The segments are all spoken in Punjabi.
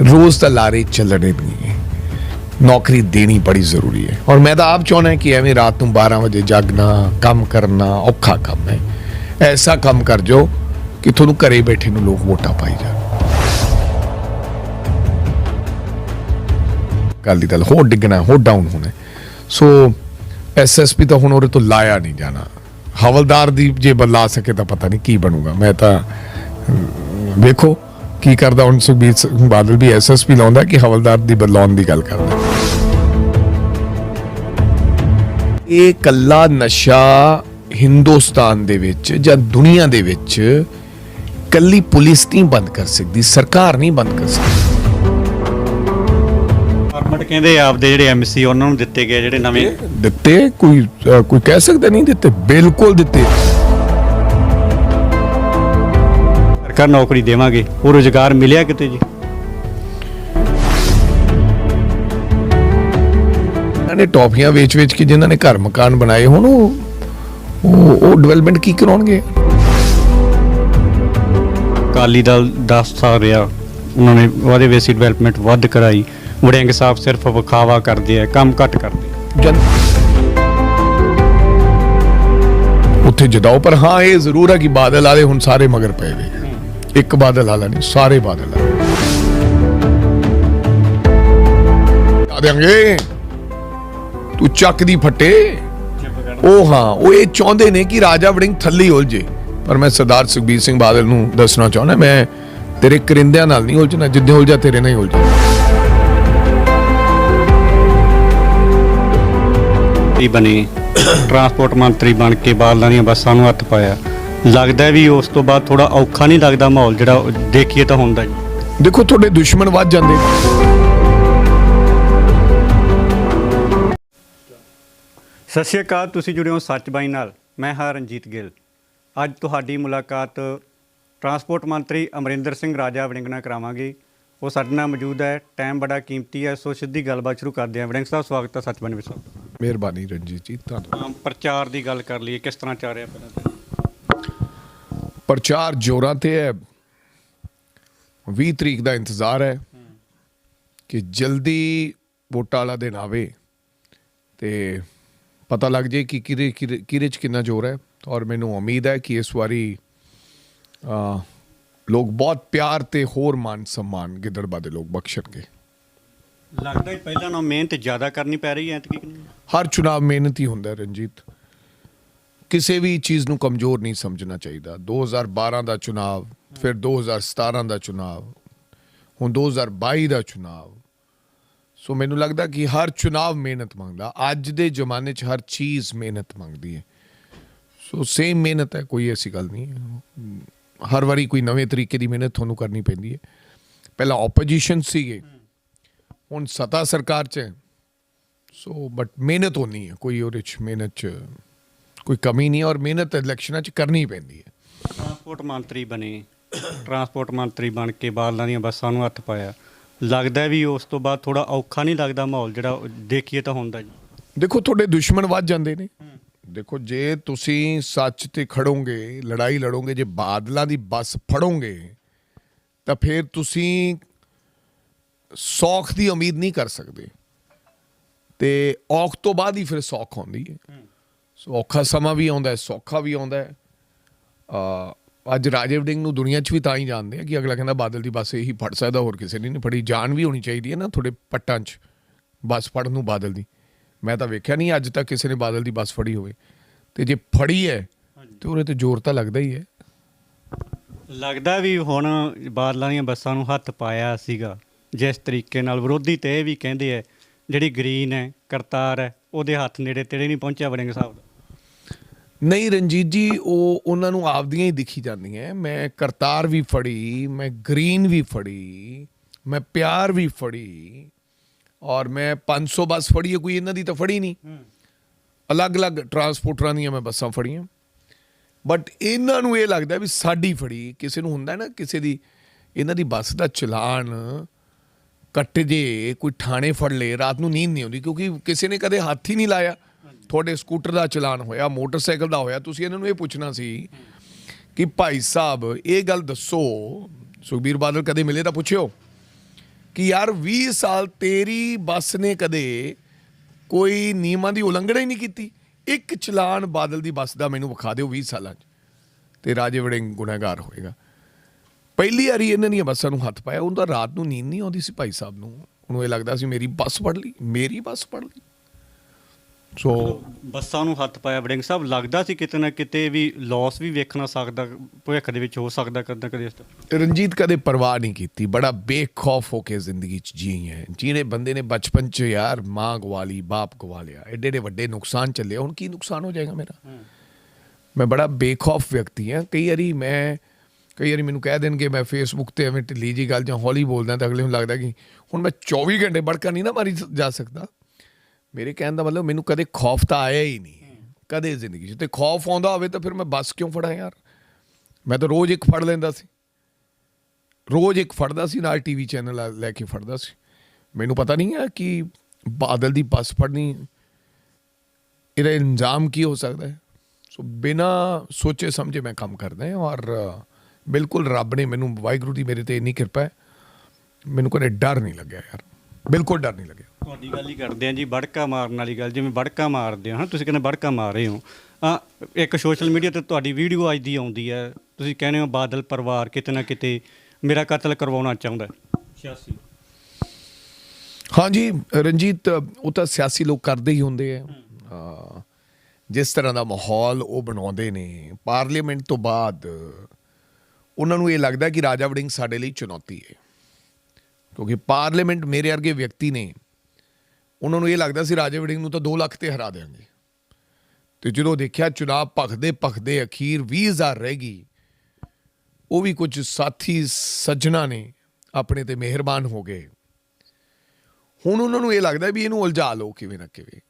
ਰੋਜ਼ ਤਾਂ ਲਾਰੇ ਚੱਲਣੇ ਨਹੀਂ ਨੌਕਰੀ ਦੇਣੀ ਬੜੀ ਜ਼ਰੂਰੀ ਹੈ ਔਰ ਮੈਂ ਤਾਂ ਆਪ ਚਾਹੁੰਦਾ ਕਿ ਐਵੇਂ ਰਾਤ ਨੂੰ 12 ਵਜੇ ਜਾਗਣਾ ਕੰਮ ਕਰਨਾ ਔਖਾ ਕੰਮ ਹੈ ਐਸਾ ਕੰਮ ਕਰ ਜੋ ਕਿ ਤੁਹਾਨੂੰ ਘਰੇ ਬੈਠੇ ਨੂੰ ਲੋਕ ਵੋਟਾਂ ਪਾਈ ਜਾਣ ਅਕਾਲੀ ਦਲ ਹੋਰ ਡਿੱਗਣਾ ਹੋਰ ਡਾਊਨ ਹੋਣਾ ਹੈ। ਸੋ ਐਸਐਸਪੀ ਤਾਂ ਹੁਣ ਉਹਦੇ ਤੋਂ ਲਾਇਆ ਨਹੀਂ ਜਾਣਾ ਹਵਲਦਾਰ ਦੀ ਜੇ ਬਦਲਾ ਸਕੇ ਤਾਂ ਪਤਾ ਨਹੀਂ ਕੀ ਬਣੂਗਾ ਮੈਂ ਤਾਂ ਵੇਖੋ ਕੀ ਕਰਦਾ ਹੁਣ ਸੁਖਬੀਰ ਸਿੰਘ ਬਾਦਲ ਵੀ ਐਸਐਸਪੀ ਲਾਉਂਦਾ ਕਿ ਹਵਲਦਾਰ ਦੀ ਬਦਲਾਉਣ ਦੀ ਗੱਲ ਕਰਦਾ? ਇਹ ਕੱਲਾ ਨਸ਼ਾ ਹਿੰਦੁਸਤਾਨ ਦੇ ਵਿੱਚ ਜਾਂ ਦੁਨੀਆ ਦੇ ਵਿੱਚ ਕੱਲੀ ਪੁਲਿਸ ਨਹੀਂ ਬੰਦ ਕਰ ਸਕਦੀ ਸਰਕਾਰ ਨਹੀਂ ਬੰਦ ਕਰ ਸਕਦੀ। ਫਾਰਮੈਟ ਕਹਿੰਦੇ ਆਪਦੇ ਜਿਹੜੇ ਐਮਸੀ ਉਹਨਾਂ ਨੂੰ ਦਿੱਤੇ ਗਏ ਜਿਹੜੇ ਨਵੇਂ ਦਿੱਤੇ? ਕੋਈ ਕੋਈ ਕਹਿ ਸਕਦਾ ਨਹੀਂ ਦਿੱਤੇ? ਬਿਲਕੁਲ ਦਿੱਤੇ। ਸਰਕਾਰ ਨੌਕਰੀ ਦੇਵਾਂਗੇ ਉਹ ਰੋਜ਼ਗਾਰ ਮਿਲਿਆ ਕਿਤੇ ਜੀ? ਇਹਨਾਂ ਨੇ ਟੌਫੀਆਂ ਵੇਚ-ਵੇਚ ਕੇ ਜਿਨ੍ਹਾਂ ਨੇ ਘਰ ਮਕਾਨ ਬਣਾਏ ਹੁਣ ਉਹ ਉਹ ਡਿਵੈਲਪਮੈਂਟ ਕੀ ਕਰਾਉਣਗੇ? ਅਕਾਲੀ ਦਲ 10 ਸਾਲ ਰਿਹਾ ਉਹਨਾਂ ਨੇ ਉਹਦੇ ਵੇਸੀ ਡਿਵੈਲਪਮੈਂਟ ਵੱਧ ਕਰਾਈ ਵੜਿੰਗ ਸਾਹਿਬ ਸਿਰਫ ਵਿਖਾਵਾ ਕਰਦੇ ਆ ਕੰਮ ਘੱਟ ਕਰਦੇ ਆ। ਉੱਥੇ ਜਦਾਓ ਪਰ ਹਾਂ ਇਹ ਜ਼ਰੂਰ ਹੈ ਕਿ ਬਾਦਲ ਵਾਲੇ ਹੁਣ ਸਾਰੇ ਮਗਰ ਪਏ ਵੇ। ਇੱਕ ਬਾਦਲ ਵਾਲਾ ਨਹੀਂ, ਸਾਰੇ ਬਾਦਲ ਆ ਦੇਾਂਗੇ। ਤੂੰ ਚੱਕ ਦੀ ਫੱਟੇ। ਉਹ ਹਾਂ, ਉਹ ਇਹ ਚਾਹੁੰਦੇ ਨੇ ਕਿ ਰਾਜਾ ਵੜਿੰਗ ਥੱਲੇ ਉਲਝੇ। ਪਰ ਮੈਂ ਸਰਦਾਰ ਸੁਖਬੀਰ ਸਿੰਘ ਬਾਦਲ ਨੂੰ ਦੱਸਣਾ ਚਾਹੁੰਦਾ, ਮੈਂ ਤੇਰੇ ਕਰਿੰਦਿਆਂ ਨਾਲ ਨਹੀਂ ਉਲਝਣਾ, ਜਿੱਦੇ ਉਲਝਾ ਤੇਰੇ ਨਾਲ ਹੀ ਉਲਝਾ। ਬਣੇ ਟਰਾਂਸਪੋਰਟ ਮੰਤਰੀ ਬਣ ਕੇ ਬਾਦਲਾਂ ਦੀਆਂ ਬੱਸਾਂ ਨੂੰ ਹੱਥ ਪਾਇਆ। ਲੱਗਦਾ ਵੀ ਉਸ ਤੋਂ ਬਾਅਦ ਥੋੜਾ ਔਖਾ ਨਹੀਂ ਲੱਗਦਾ ਮਾਹੌਲ ਜਿਹੜਾ ਉਹ ਦੇਖੀਏ ਤਾਂ ਹੁੰਦਾ ਜੀ। ਦੇਖੋ ਤੁਹਾਡੇ ਦੁਸ਼ਮਣ ਵੱਧ ਜਾਂਦੇ। ਸਤਿ ਸ਼੍ਰੀ ਅਕਾਲ ਤੁਸੀਂ ਜੁੜੇ ਹੋ ਸੱਚ ਬਾਈ ਨਾਲ। ਮੈਂ ਹਾਂ ਰਣਜੀਤ ਗਿੱਲ। ਅੱਜ ਤੁਹਾਡੀ ਮੁਲਾਕਾਤ ਟਰਾਂਸਪੋਰਟ ਮੰਤਰੀ ਅਮਰਿੰਦਰ ਸਿੰਘ ਰਾਜਾ ਵੜਿੰਗ ਨਾਲ ਕਰਾਵਾਂਗੇ। ਉਹ ਸਾਡੇ ਨਾਲ ਮੌਜੂਦ ਹੈ। ਟਾਈਮ ਬੜਾ ਕੀਮਤੀ ਹੈ। ਸੋ ਸਿੱਧੀ ਗੱਲਬਾਤ ਸ਼ੁਰੂ ਕਰਦੇ ਹਾਂ। ਵੜਿੰਗ ਸਾਹਿਬ ਸਵਾਗਤ ਹੈ ਸੱਚ ਬਾਈ ਵਿੱਚ। ਮਿਹਰਬਾਨੀ ਰਣਜੀਤ ਜੀ ਧੰਨਵਾਦ। ਆਮ ਪ੍ਰਚਾਰ ਦੀ ਗੱਲ ਕਰ ਲਈਏ। ਕਿਸ ਤਰ੍ਹਾਂ ਚੱਲ ਰਿਹਾ ਪਹਿਲਾਂ ਤਾਂ? ਪ੍ਰਚਾਰ ਜੋਰਾਂ ਤੇ ਹੈ। 20 ਤਰੀਕ ਦਾ ਇੰਤਜ਼ਾਰ ਹੈ ਕਿ ਜਲਦੀ ਵੋਟਾਂ ਵਾਲਾ ਦਿਨ ਆਵੇ ਤੇ ਪਤਾ ਲੱਗ ਜੇ ਕਿ ਕਿਹਦੇ ਕਿਹਦੇ ਚ ਕਿੰਨਾ ਜ਼ੋਰ ਹੈ ਔਰ ਮੈਨੂੰ ਉਮੀਦ ਹੈ ਕਿ ਇਸ ਵਾਰੀ ਆ ਲੋਕ ਬਹੁਤ ਪਿਆਰ ਤੇ ਹੋਰ ਮਾਨ ਸਨਮਾਨ ਗਿੱਦੜਬਾ ਦੇ ਲੋਕ ਬਖਸ਼ਣਗੇ। ਲੱਗਦਾ ਹੈ ਪਹਿਲਾਂ ਨਾਲੋਂ ਮਿਹਨਤ ਜ਼ਿਆਦਾ ਕਰਨੀ ਪੈ ਰਹੀ ਹੈ ਐਤਕੀ ਹਰ ਚੁਣਾਵ ਮਿਹਨਤੀ ਹੁੰਦਾ ਹੈ ਰਣਜੀਤ। ਕਿਸੇ ਵੀ ਚੀਜ਼ ਨੂੰ ਕਮਜ਼ੋਰ ਨਹੀਂ ਸਮਝਣਾ ਚਾਹੀਦਾ। 2012 ਦਾ ਚੁਣਾਵ, ਫਿਰ 2017 ਦਾ ਚੁਣਾਵ, ਹੁਣ 2022 ਦਾ ਚੁਣਾਵ। ਸੋ ਮੈਨੂੰ ਲੱਗਦਾ ਕਿ ਹਰ ਚੁਣਾਵ ਮਿਹਨਤ ਮੰਗਦਾ। ਅੱਜ ਦੇ ਜ਼ਮਾਨੇ 'ਚ ਹਰ ਚੀਜ਼ ਮਿਹਨਤ ਮੰਗਦੀ ਹੈ। ਸੋ ਸੇਮ ਮਿਹਨਤ ਹੈ, ਕੋਈ ਐਸੀ ਗੱਲ ਨਹੀਂ ਹੈ। ਹਰ ਵਾਰੀ ਕੋਈ ਨਵੇਂ ਤਰੀਕੇ ਦੀ ਮਿਹਨਤ ਤੁਹਾਨੂੰ ਕਰਨੀ ਪੈਂਦੀ ਹੈ। ਪਹਿਲਾਂ ਆਪੋਜੀਸ਼ਨ ਸੀਗੇ। ਹੁਣ ਸਤਾ ਸਰਕਾਰ 'ਚ ਹੈ। ਸੋ ਬਟ ਮਿਹਨਤ ਹੋਣੀ ਹੈ, ਕੋਈ ਉਹਦੇ 'ਚ ਮਿਹਨਤ 'ਚ ਕੋਈ ਕਮੀ ਨਹੀਂ ਔਰ ਮਿਹਨਤ ਇਲੈਕਸ਼ਨਾਂ 'ਚ ਕਰਨੀ ਪੈਂਦੀ ਹੈ। ਟਰਾਂਸਪੋਰਟ ਮੰਤਰੀ ਬਣੇ ਟਰਾਂਸਪੋਰਟ ਮੰਤਰੀ ਬਣ ਕੇ ਬਾਦਲਾਂ ਦੀਆਂ ਬੱਸਾਂ ਨੂੰ ਹੱਥ ਪਾਇਆ। ਲੱਗਦਾ ਵੀ ਉਸ ਤੋਂ ਬਾਅਦ ਥੋੜਾ ਔਖਾ ਨਹੀਂ ਲੱਗਦਾ ਮਾਹੌਲ ਜਿਹੜਾ ਦੇਖੀਏ ਤਾਂ ਹੁੰਦਾ ਜੀ। ਦੇਖੋ ਤੁਹਾਡੇ ਦੁਸ਼ਮਣ ਵੱਧ ਜਾਂਦੇ ਨੇ। ਦੇਖੋ ਜੇ ਤੁਸੀਂ ਸੱਚ ਤੇ ਖੜੋਗੇ ਲੜਾਈ ਲੜੋਗੇ ਜੇ ਬਾਦਲਾਂ ਦੀ ਬੱਸ ਫੜੋਗੇ ਤਾਂ ਫਿਰ ਤੁਸੀਂ ਸੌਖ ਦੀ ਉਮੀਦ ਨਹੀਂ ਕਰ ਸਕਦੇ। ਤੇ ਔਖ ਤੋਂ ਬਾਅਦ ਹੀ ਫਿਰ ਸੌਖ ਆਉਂਦੀ ਹੈ। ਔਖਾ ਸਮਾਂ ਵੀ ਆਉਂਦਾ ਹੈ ਸੌਖਾ ਵੀ ਆਉਂਦਾ ਹੈ। ਅ ਅੱਜ ਰਾਜੇ ਵੜਿੰਗ ਨੂੰ ਦੁਨੀਆ 'ਚ ਵੀ ਤਾਂ ਹੀ ਜਾਣਦੇ ਆ ਕਿ ਅਗਲਾ ਕਹਿੰਦਾ ਬਾਦਲ ਦੀ ਬੱਸ ਇਹੀ ਫੜ ਸਕਦਾ ਹੋਰ ਕਿਸੇ ਨੇ ਨਹੀਂ। ਫੜੀ ਜਾਨ ਵੀ ਹੋਣੀ ਚਾਹੀਦੀ ਹੈ ਨਾ ਤੁਹਾਡੇ ਪੱਟਾਂ 'ਚ ਬੱਸ ਫੜਨ ਨੂੰ ਬਾਦਲ ਦੀ। ਮੈਂ ਤਾਂ ਵੇਖਿਆ ਨਹੀਂ ਅੱਜ ਤੱਕ ਕਿਸੇ ਨੇ ਬਾਦਲ ਦੀ ਬੱਸ ਫੜੀ ਹੋਵੇ। ਤੇ ਜੇ ਫੜੀ ਹੈ ਤੇ ਉਹਦੇ ਤੇ ਜ਼ੋਰ ਤਾਂ ਲੱਗਦਾ ਹੀ ਹੈ। ਲੱਗਦਾ ਵੀ ਹੁਣ ਬਾਦਲਾਂ ਦੀਆਂ ਬੱਸਾਂ ਨੂੰ ਹੱਥ ਪਾਇਆ ਸੀਗਾ। ਜਿਸ ਤਰੀਕੇ ਨਾਲ ਵਿਰੋਧੀ ਤੇ ਇਹ ਵੀ ਕਹਿੰਦੇ ਆ ਜਿਹੜੀ ਗ੍ਰੀਨ ਹੈ ਕਰਤਾਰ ਹੈ ਉਹਦੇ ਹੱਥ ਨੇੜੇ ਤੇੜੇ ਨਹੀਂ ਪਹੁੰਚਿਆ ਵੜਿੰਗ ਸਾਹਿਬ ਦਾ। ਨਹੀਂ ਰਣਜੀਤ ਜੀ ਉਹ ਉਹਨਾਂ ਨੂੰ ਆਪਦੀਆਂ ਹੀ ਦਿਖੀ ਜਾਂਦੀਆਂ ਮੈਂ ਕਰਤਾਰ ਵੀ ਫੜੀ ਮੈਂ ਗ੍ਰੀਨ ਵੀ ਫੜੀ ਮੈਂ ਪਿਆਰ ਵੀ ਫੜੀ ਔਰ ਮੈਂ 500 ਬੱਸ ਫੜੀ ਹੈ ਕੋਈ ਇਹਨਾਂ ਦੀ ਤਾਂ ਫੜੀ ਨਹੀਂ। ਅਲੱਗ-ਅਲੱਗ ਟਰਾਂਸਪੋਰਟਰਾਂ ਦੀਆਂ ਮੈਂ ਬੱਸਾਂ ਫੜੀਆਂ। ਬਟ ਇਹਨਾਂ ਨੂੰ ਇਹ ਲੱਗਦਾ ਵੀ ਸਾਡੀ ਫੜੀ ਕਿਸੇ ਨੂੰ ਹੁੰਦਾ ਨਾ ਕਿਸੇ ਦੀ ਇਹਨਾਂ ਦੀ ਬੱਸ ਦਾ ਚਲਾਨ ਕੱਟ ਜੇ ਕੋਈ ਥਾਣੇ ਫੜ ਲੇ ਰਾਤ ਨੂੰ ਨੀਂਦ ਨਹੀਂ ਆਉਂਦੀ ਕਿਉਂਕਿ ਕਿਸੇ ਨੇ ਕਦੇ ਹੱਥ ਹੀ ਨਹੀਂ ਲਾਇਆ। ਤੁਹਾਡੇ ਸਕੂਟਰ ਦਾ ਚਲਾਨ ਹੋਇਆ, ਮੋਟਰਸਾਈਕਲ ਦਾ ਹੋਇਆ, ਤੁਸੀਂ ਇਹਨਾਂ ਨੂੰ ਇਹ ਪੁੱਛਣਾ ਸੀ ਕਿ ਭਾਈ ਸਾਹਿਬ, ਇਹ ਗੱਲ ਦੱਸੋ, ਸੁਖਬੀਰ ਬਾਦਲ ਕਦੇ ਮਿਲੇ ਤਾਂ ਪੁੱਛਿਓ ਕਿ ਯਾਰ 20 ਸਾਲ ਤੇਰੀ ਬੱਸ ਨੇ ਕਦੇ ਕੋਈ ਨਿਯਮਾਂ ਦੀ ਉਲੰਘਣਾ ਹੀ ਨਹੀਂ ਕੀਤੀ? ਇੱਕ ਚਲਾਨ ਬਾਦਲ ਦੀ ਬੱਸ ਦਾ ਮੈਨੂੰ ਵਿਖਾ ਦਿਓ 20 ਸਾਲਾਂ 'ਚ ਤੇ ਰਾਜੇ ਵੜਿੰਗ ਗੁਨਾਹਗਾਰ ਹੋਏਗਾ। ਪਹਿਲੀ ਵਾਰੀ ਇਹਨਾਂ ਦੀਆਂ ਬੱਸਾਂ ਨੂੰ ਹੱਥ ਪਾਇਆ ਉਹਦਾ ਰਾਤ ਨੂੰ ਨੀਂਦ ਨਹੀਂ ਆਉਂਦੀ ਸੀ ਭਾਈ ਸਾਹਿਬ ਨੂੰ। ਉਹਨੂੰ ਇਹ ਲੱਗਦਾ ਸੀ ਮੇਰੀ ਬੱਸ ਫੜ ਲਈ, ਮੇਰੀ ਬੱਸ ਫੜ ਲਈ। ਸੋ ਬੱਸਾਂ ਨੂੰ ਹੱਥ ਪਾਇਆ ਵੜਿੰਗ ਸਾਹਿਬ ਲੱਗਦਾ ਸੀ ਕਿਤੇ ਨਾ ਕਿਤੇ ਵੀ ਲਾਸ ਵੀ ਵੇਖਣਾ ਸਕਦਾ ਭਵਿੱਖ ਦੇ ਵਿੱਚ ਹੋ ਸਕਦਾ ਕਦੇ ਕਦੇ ਇਸ ਰਣਜੀਤ ਕਦੇ ਪਰਵਾਹ ਨਹੀਂ ਕੀਤੀ ਬੜਾ ਬੇਖੌਫ ਹੋ ਕੇ ਜ਼ਿੰਦਗੀ 'ਚ ਜੀ ਹੈ। ਜਿਹਨੇ ਬੰਦੇ ਨੇ ਬਚਪਨ 'ਚ ਯਾਰ ਮਾਂ ਗਵਾ ਲਈ ਬਾਪ ਗਵਾ ਲਿਆ ਐਡੇ ਐਡੇ ਵੱਡੇ ਨੁਕਸਾਨ ਚੱਲੇ ਹੁਣ ਕੀ ਨੁਕਸਾਨ ਹੋ ਜਾਏਗਾ ਮੇਰਾ? ਮੈਂ ਬੜਾ ਬੇਖੌਫ ਵਿਅਕਤੀ ਹਾਂ ਕਈ ਵਾਰੀ ਮੈਂ ਕਈ ਵਾਰੀ ਮੈਨੂੰ ਕਹਿ ਦੇਣਗੇ ਮੈਂ ਫੇਸਬੁੱਕ ਤੇ ਐਵੇਂ ਢਿੱਲੀ ਜੀ ਗੱਲ ਜਾਂ ਹੌਲੀ ਬੋਲਦਾ ਤਾਂ ਅਗਲੇ ਨੂੰ ਲੱਗਦਾ ਕਿ ਹੁਣ ਮੈਂ 24 ਘੰਟੇ ਬੜਕਾ ਨਹੀਂ ਨਾ ਮਾਰੀ ਜਾ ਸਕਦਾ। ਮੇਰੇ ਕਹਿਣ ਦਾ ਮਤਲਬ ਮੈਨੂੰ ਕਦੇ ਖੌਫ ਤਾਂ ਆਇਆ ਹੀ ਨਹੀਂ। ਕਦੇ ਜ਼ਿੰਦਗੀ 'ਚ। ਤੇ ਖੌਫ ਆਉਂਦਾ ਹੋਵੇ ਤਾਂ ਫਿਰ ਮੈਂ ਬੱਸ ਕਿਉਂ ਫੜਾਂ ਯਾਰ? ਮੈਂ ਤਾਂ ਰੋਜ਼ ਇੱਕ ਫੜ ਲੈਂਦਾ ਸੀ। ਰੋਜ਼ ਇੱਕ ਫੜਦਾ ਸੀ ਨਾਲ ਟੀਵੀ ਚੈਨਲ ਲੈ ਕੇ ਫੜਦਾ ਸੀ। ਮੈਨੂੰ ਪਤਾ ਨਹੀਂ ਹੈ ਕਿ ਬਾਦਲ ਦੀ ਬੱਸ ਫੜਨੀ ਇਹਦਾ ਇੰਜਾਮ ਕੀ ਹੋ ਸਕਦਾ ਹੈ? ਸੋ ਬਿਨਾ ਸੋਚੇ ਸਮਝੇ ਮੈਂ ਕੰਮ ਕਰਦਾ ਹਾਂ ਔਰ ਬਿਲਕੁਲ ਰੱਬ ਨੇ ਮੈਨੂੰ ਵਾਹਿਗੁਰੂ ਦੀ ਮੇਰੇ ਤੇ ਇੰਨੀ ਕਿਰਪਾ ਹੈ। ਮੈਨੂੰ ਕਦੇ ਡਰ ਨਹੀਂ ਲੱਗਿਆ ਯਾਰ। ਬਿਲਕੁਲ ਡਰ ਨਹੀਂ ਲੱਗਿਆ। ਤੁਹਾਡੀ ਗੱਲ ਹੀ ਕਰਦੇ ਆ ਜੀ ਬੜਕਾ ਮਾਰਨ ਵਾਲੀ ਗੱਲ ਜਿਵੇਂ ਬੜਕਾ ਮਾਰਦੇ ਆ ਹਾਂ ਤੁਸੀਂ ਕਹਿੰਦੇ ਬੜਕਾ ਮਾਰ ਰਹੇ ਹੋ। ਆ ਇੱਕ ਸੋਸ਼ਲ ਮੀਡੀਆ ਤੇ ਤੁਹਾਡੀ ਵੀਡੀਓ ਅੱਜ ਦੀ ਆਉਂਦੀ ਹੈ। ਤੁਸੀਂ ਕਹਿੰਦੇ ਹੋ ਬਾਦਲ ਪਰਿਵਾਰ ਕਿਤੇ ਨਾ ਕਿਤੇ ਮੇਰਾ ਕਤਲ ਕਰਵਾਉਣਾ ਚਾਹੁੰਦਾ ਹੈ। 86 ਹਾਂਜੀ ਰਣਜੀਤ ਉਹ ਤਾਂ ਸਿਆਸੀ ਲੋਕ ਕਰਦੇ ਹੀ ਹੁੰਦੇ ਆ। ਹਾਂ, ਜਿਸ ਤਰ੍ਹਾਂ ਦਾ ਮਾਹੌਲ ਉਹ ਬਣਾਉਂਦੇ ਨੇ। ਪਾਰਲੀਮੈਂਟ ਤੋਂ ਬਾਅਦ ਉਹਨਾਂ ਨੂੰ ਇਹ ਲੱਗਦਾ ਕਿ ਰਾਜਾ ਵੜਿੰਗ ਸਾਡੇ ਲਈ ਚੁਣੌਤੀ ਹੈ। ਕਿਉਂਕਿ ਪਾਰਲੀਮੈਂਟ ਮੇਰੇ ਵਰਗੇ ਵਿਅਕਤੀ ਨੇ, ਉਹਨਾਂ ਨੂੰ ਇਹ ਲੱਗਦਾ ਸੀ ਰਾਜੇ ਵੜਿੰਗ ਨੂੰ ਤਾਂ 2 ਲੱਖ ਤੇ ਹਰਾ ਦੇਵਾਂਗੇ ਤੇ ਜਦੋਂ ਦੇਖਿਆ ਚੁਣਾਵ ਭਖਦੇ ਭਖਦੇ ਅਖੀਰ 20000 ਰਹਿ ਗਈ, ਉਹ ਵੀ ਕੁਝ ਸਾਥੀ ਸੱਜਣਾ ਨੇ ਆਪਣੇ ਤੇ ਮਿਹਰਬਾਨ ਹੋ ਗਏ। ਹੁਣ ਉਹਨਾਂ ਨੂੰ ਇਹ ਲੱਗਦਾ ਵੀ ਇਹਨੂੰ ਉਲਝਾ ਲਓ ਕਿਵੇਂ ਨਾ ਕਿਵੇਂ।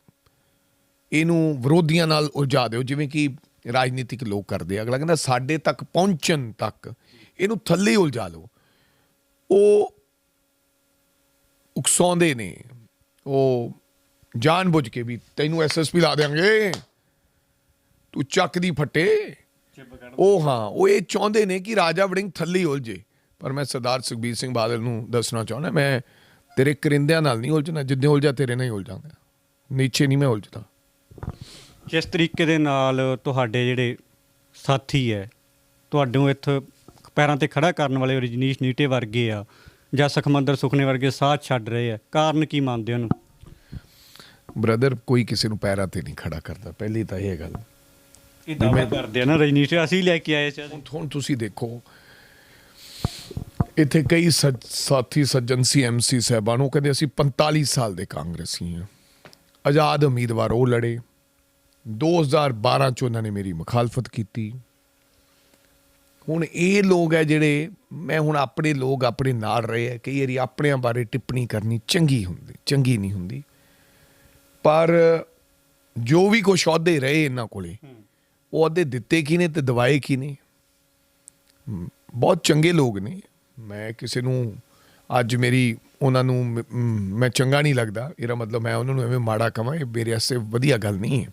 ਇਹਨੂੰ ਵਿਰੋਧੀਆਂ ਨਾਲ ਉਲਝਾ ਦਿਓ, ਜਿਵੇਂ ਕਿ ਰਾਜਨੀਤਿਕ ਲੋਕ ਕਰਦੇ ਆ। ਅਗਲਾ ਕਹਿੰਦਾ, ਸਾਡੇ ਤੱਕ ਪਹੁੰਚਣ ਤੱਕ ਇਹਨੂੰ ਥੱਲੇ ਉਲਝਾ ਲਓ। ਉਹ ਉਕਸਾਉਂਦੇ ਨੇ। ਉਹ ਜਾਣਬੁੱਝ ਕੇ ਵੀ ਤੈਨੂੰ ਐਸਐਸਪੀ ਲਾ ਦੇਾਂਗੇ ਤੂੰ ਚੱਕ ਦੀ ਫੱਟੇ। ਉਹ ਹਾਂ, ਉਹ ਇਹ ਚਾਹੁੰਦੇ ਨੇ ਕਿ ਰਾਜਾ ਵੜਿੰਗ ਥੱਲੇ ਉਲਝੇ। ਪਰ ਮੈਂ ਸਰਦਾਰ ਸੁਖਬੀਰ ਸਿੰਘ ਬਾਦਲ ਨੂੰ ਦੱਸਣਾ ਚਾਹੁੰਦਾ, ਮੈਂ ਤੇਰੇ ਕਰਿੰਦਿਆਂ ਨਾਲ ਨਹੀਂ ਉਲਝਣਾ, ਜਿੱਦੇ ਉਲਝਾ ਤੇਰੇ ਨਾਲ ਹੀ ਉਲਝਾਂਗਾ। ਨੀਚੇ ਨਹੀਂ ਮੈਂ ਉਲਝਦਾ। ਜਿਸ ਤਰੀਕੇ ਦੇ ਨਾਲ ਤੁਹਾਡੇ ਜਿਹੜੇ ਸਾਥੀ ਹੈ ਤੁਹਾਨੂੰ ਇੱਥੇ ਪੈਰਾਂ ਤੇ ਖੜਾ ਕਰਨ ਵਾਲੇ ਰਜਨੀਸ਼ ਨੀਟੇ ਵਰਗੇ ਆ ਜਾਂ ਸੁਖਮੰਦਰ ਸੁਖਨੇ ਵਰਗੇ ਸਾਥ ਛੱਡ ਰਹੇ ਆ ਕਾਰਨ ਕੀ ਮੰਨਦੇ ਉਹਨੂੰ? ਬ੍ਰਦਰ ਕੋਈ ਕਿਸੇ ਨੂੰ ਪੈਰਾਂ ਤੇ ਨਹੀਂ ਖੜਾ ਕਰਦਾ ਪਹਿਲੀ ਤਾਂ ਇਹ ਗੱਲ। ਇਹ ਦਾਅਵਾ ਕਰਦੇ ਆ ਨਾ ਰਜਨੀਸ਼ ਅਸੀਂ ਲੈ ਕੇ ਆਏ ਸੀ। ਹੁਣ ਤੁਸੀਂ ਦੇਖੋ ਇੱਥੇ ਕਈ ਸਾਥੀ ਸੱਜਣ ਸੀ ਐਮਸੀ ਸਾਹਿਬਾਨ ਉਹ ਕਹਿੰਦੇ ਅਸੀਂ 45 ਸਾਲ ਦੇ ਕਾਂਗਰਸੀ ਹਾਂ ਆਜ਼ਾਦ ਉਮੀਦਵਾਰ ਉਹ ਲੜੇ। 2012 ਚ ਉਹਨਾਂ ਨੇ ਮੇਰੀ ਮੁਖਾਲਫਤ ਕੀਤੀ। ਹੁਣ ਇਹ ਲੋਕ ਹੈ ਜਿਹੜੇ ਮੈਂ ਹੁਣ ਆਪਣੇ ਲੋਕ ਆਪਣੇ ਨਾਲ ਰਹੇ ਹੈ ਕਈ ਵਾਰੀ ਆਪਣਿਆਂ ਬਾਰੇ ਟਿੱਪਣੀ ਕਰਨੀ ਚੰਗੀ ਹੁੰਦੀ ਚੰਗੀ ਨਹੀਂ ਹੁੰਦੀ। ਪਰ ਜੋ ਵੀ ਕੁਛ ਅਹੁਦੇ ਰਹੇ ਇਹਨਾਂ ਕੋਲੇ ਉਹ ਅਹੁਦੇ ਦਿੱਤੇ ਕੀ ਨੇ ਤੇ ਦਵਾਏ ਕੀ ਨੇ? ਬਹੁਤ ਚੰਗੇ ਲੋਕ ਨੇ। ਮੈਂ ਕਿਸੇ ਨੂੰ ਅੱਜ ਮੇਰੀ ਉਹਨਾਂ ਨੂੰ ਮ- ਚੰਗਾ ਨਹੀਂ ਲੱਗਦਾ। ਇਹਦਾ ਮਤਲਬ ਮੈਂ ਉਹਨਾਂ ਨੂੰ ਐਵੇਂ ਮਾੜਾ ਕਵਾਂ ਇਹ ਮੇਰੇ ਵਾਸਤੇ ਵਧੀਆ ਗੱਲ ਨਹੀਂ ਹੈ।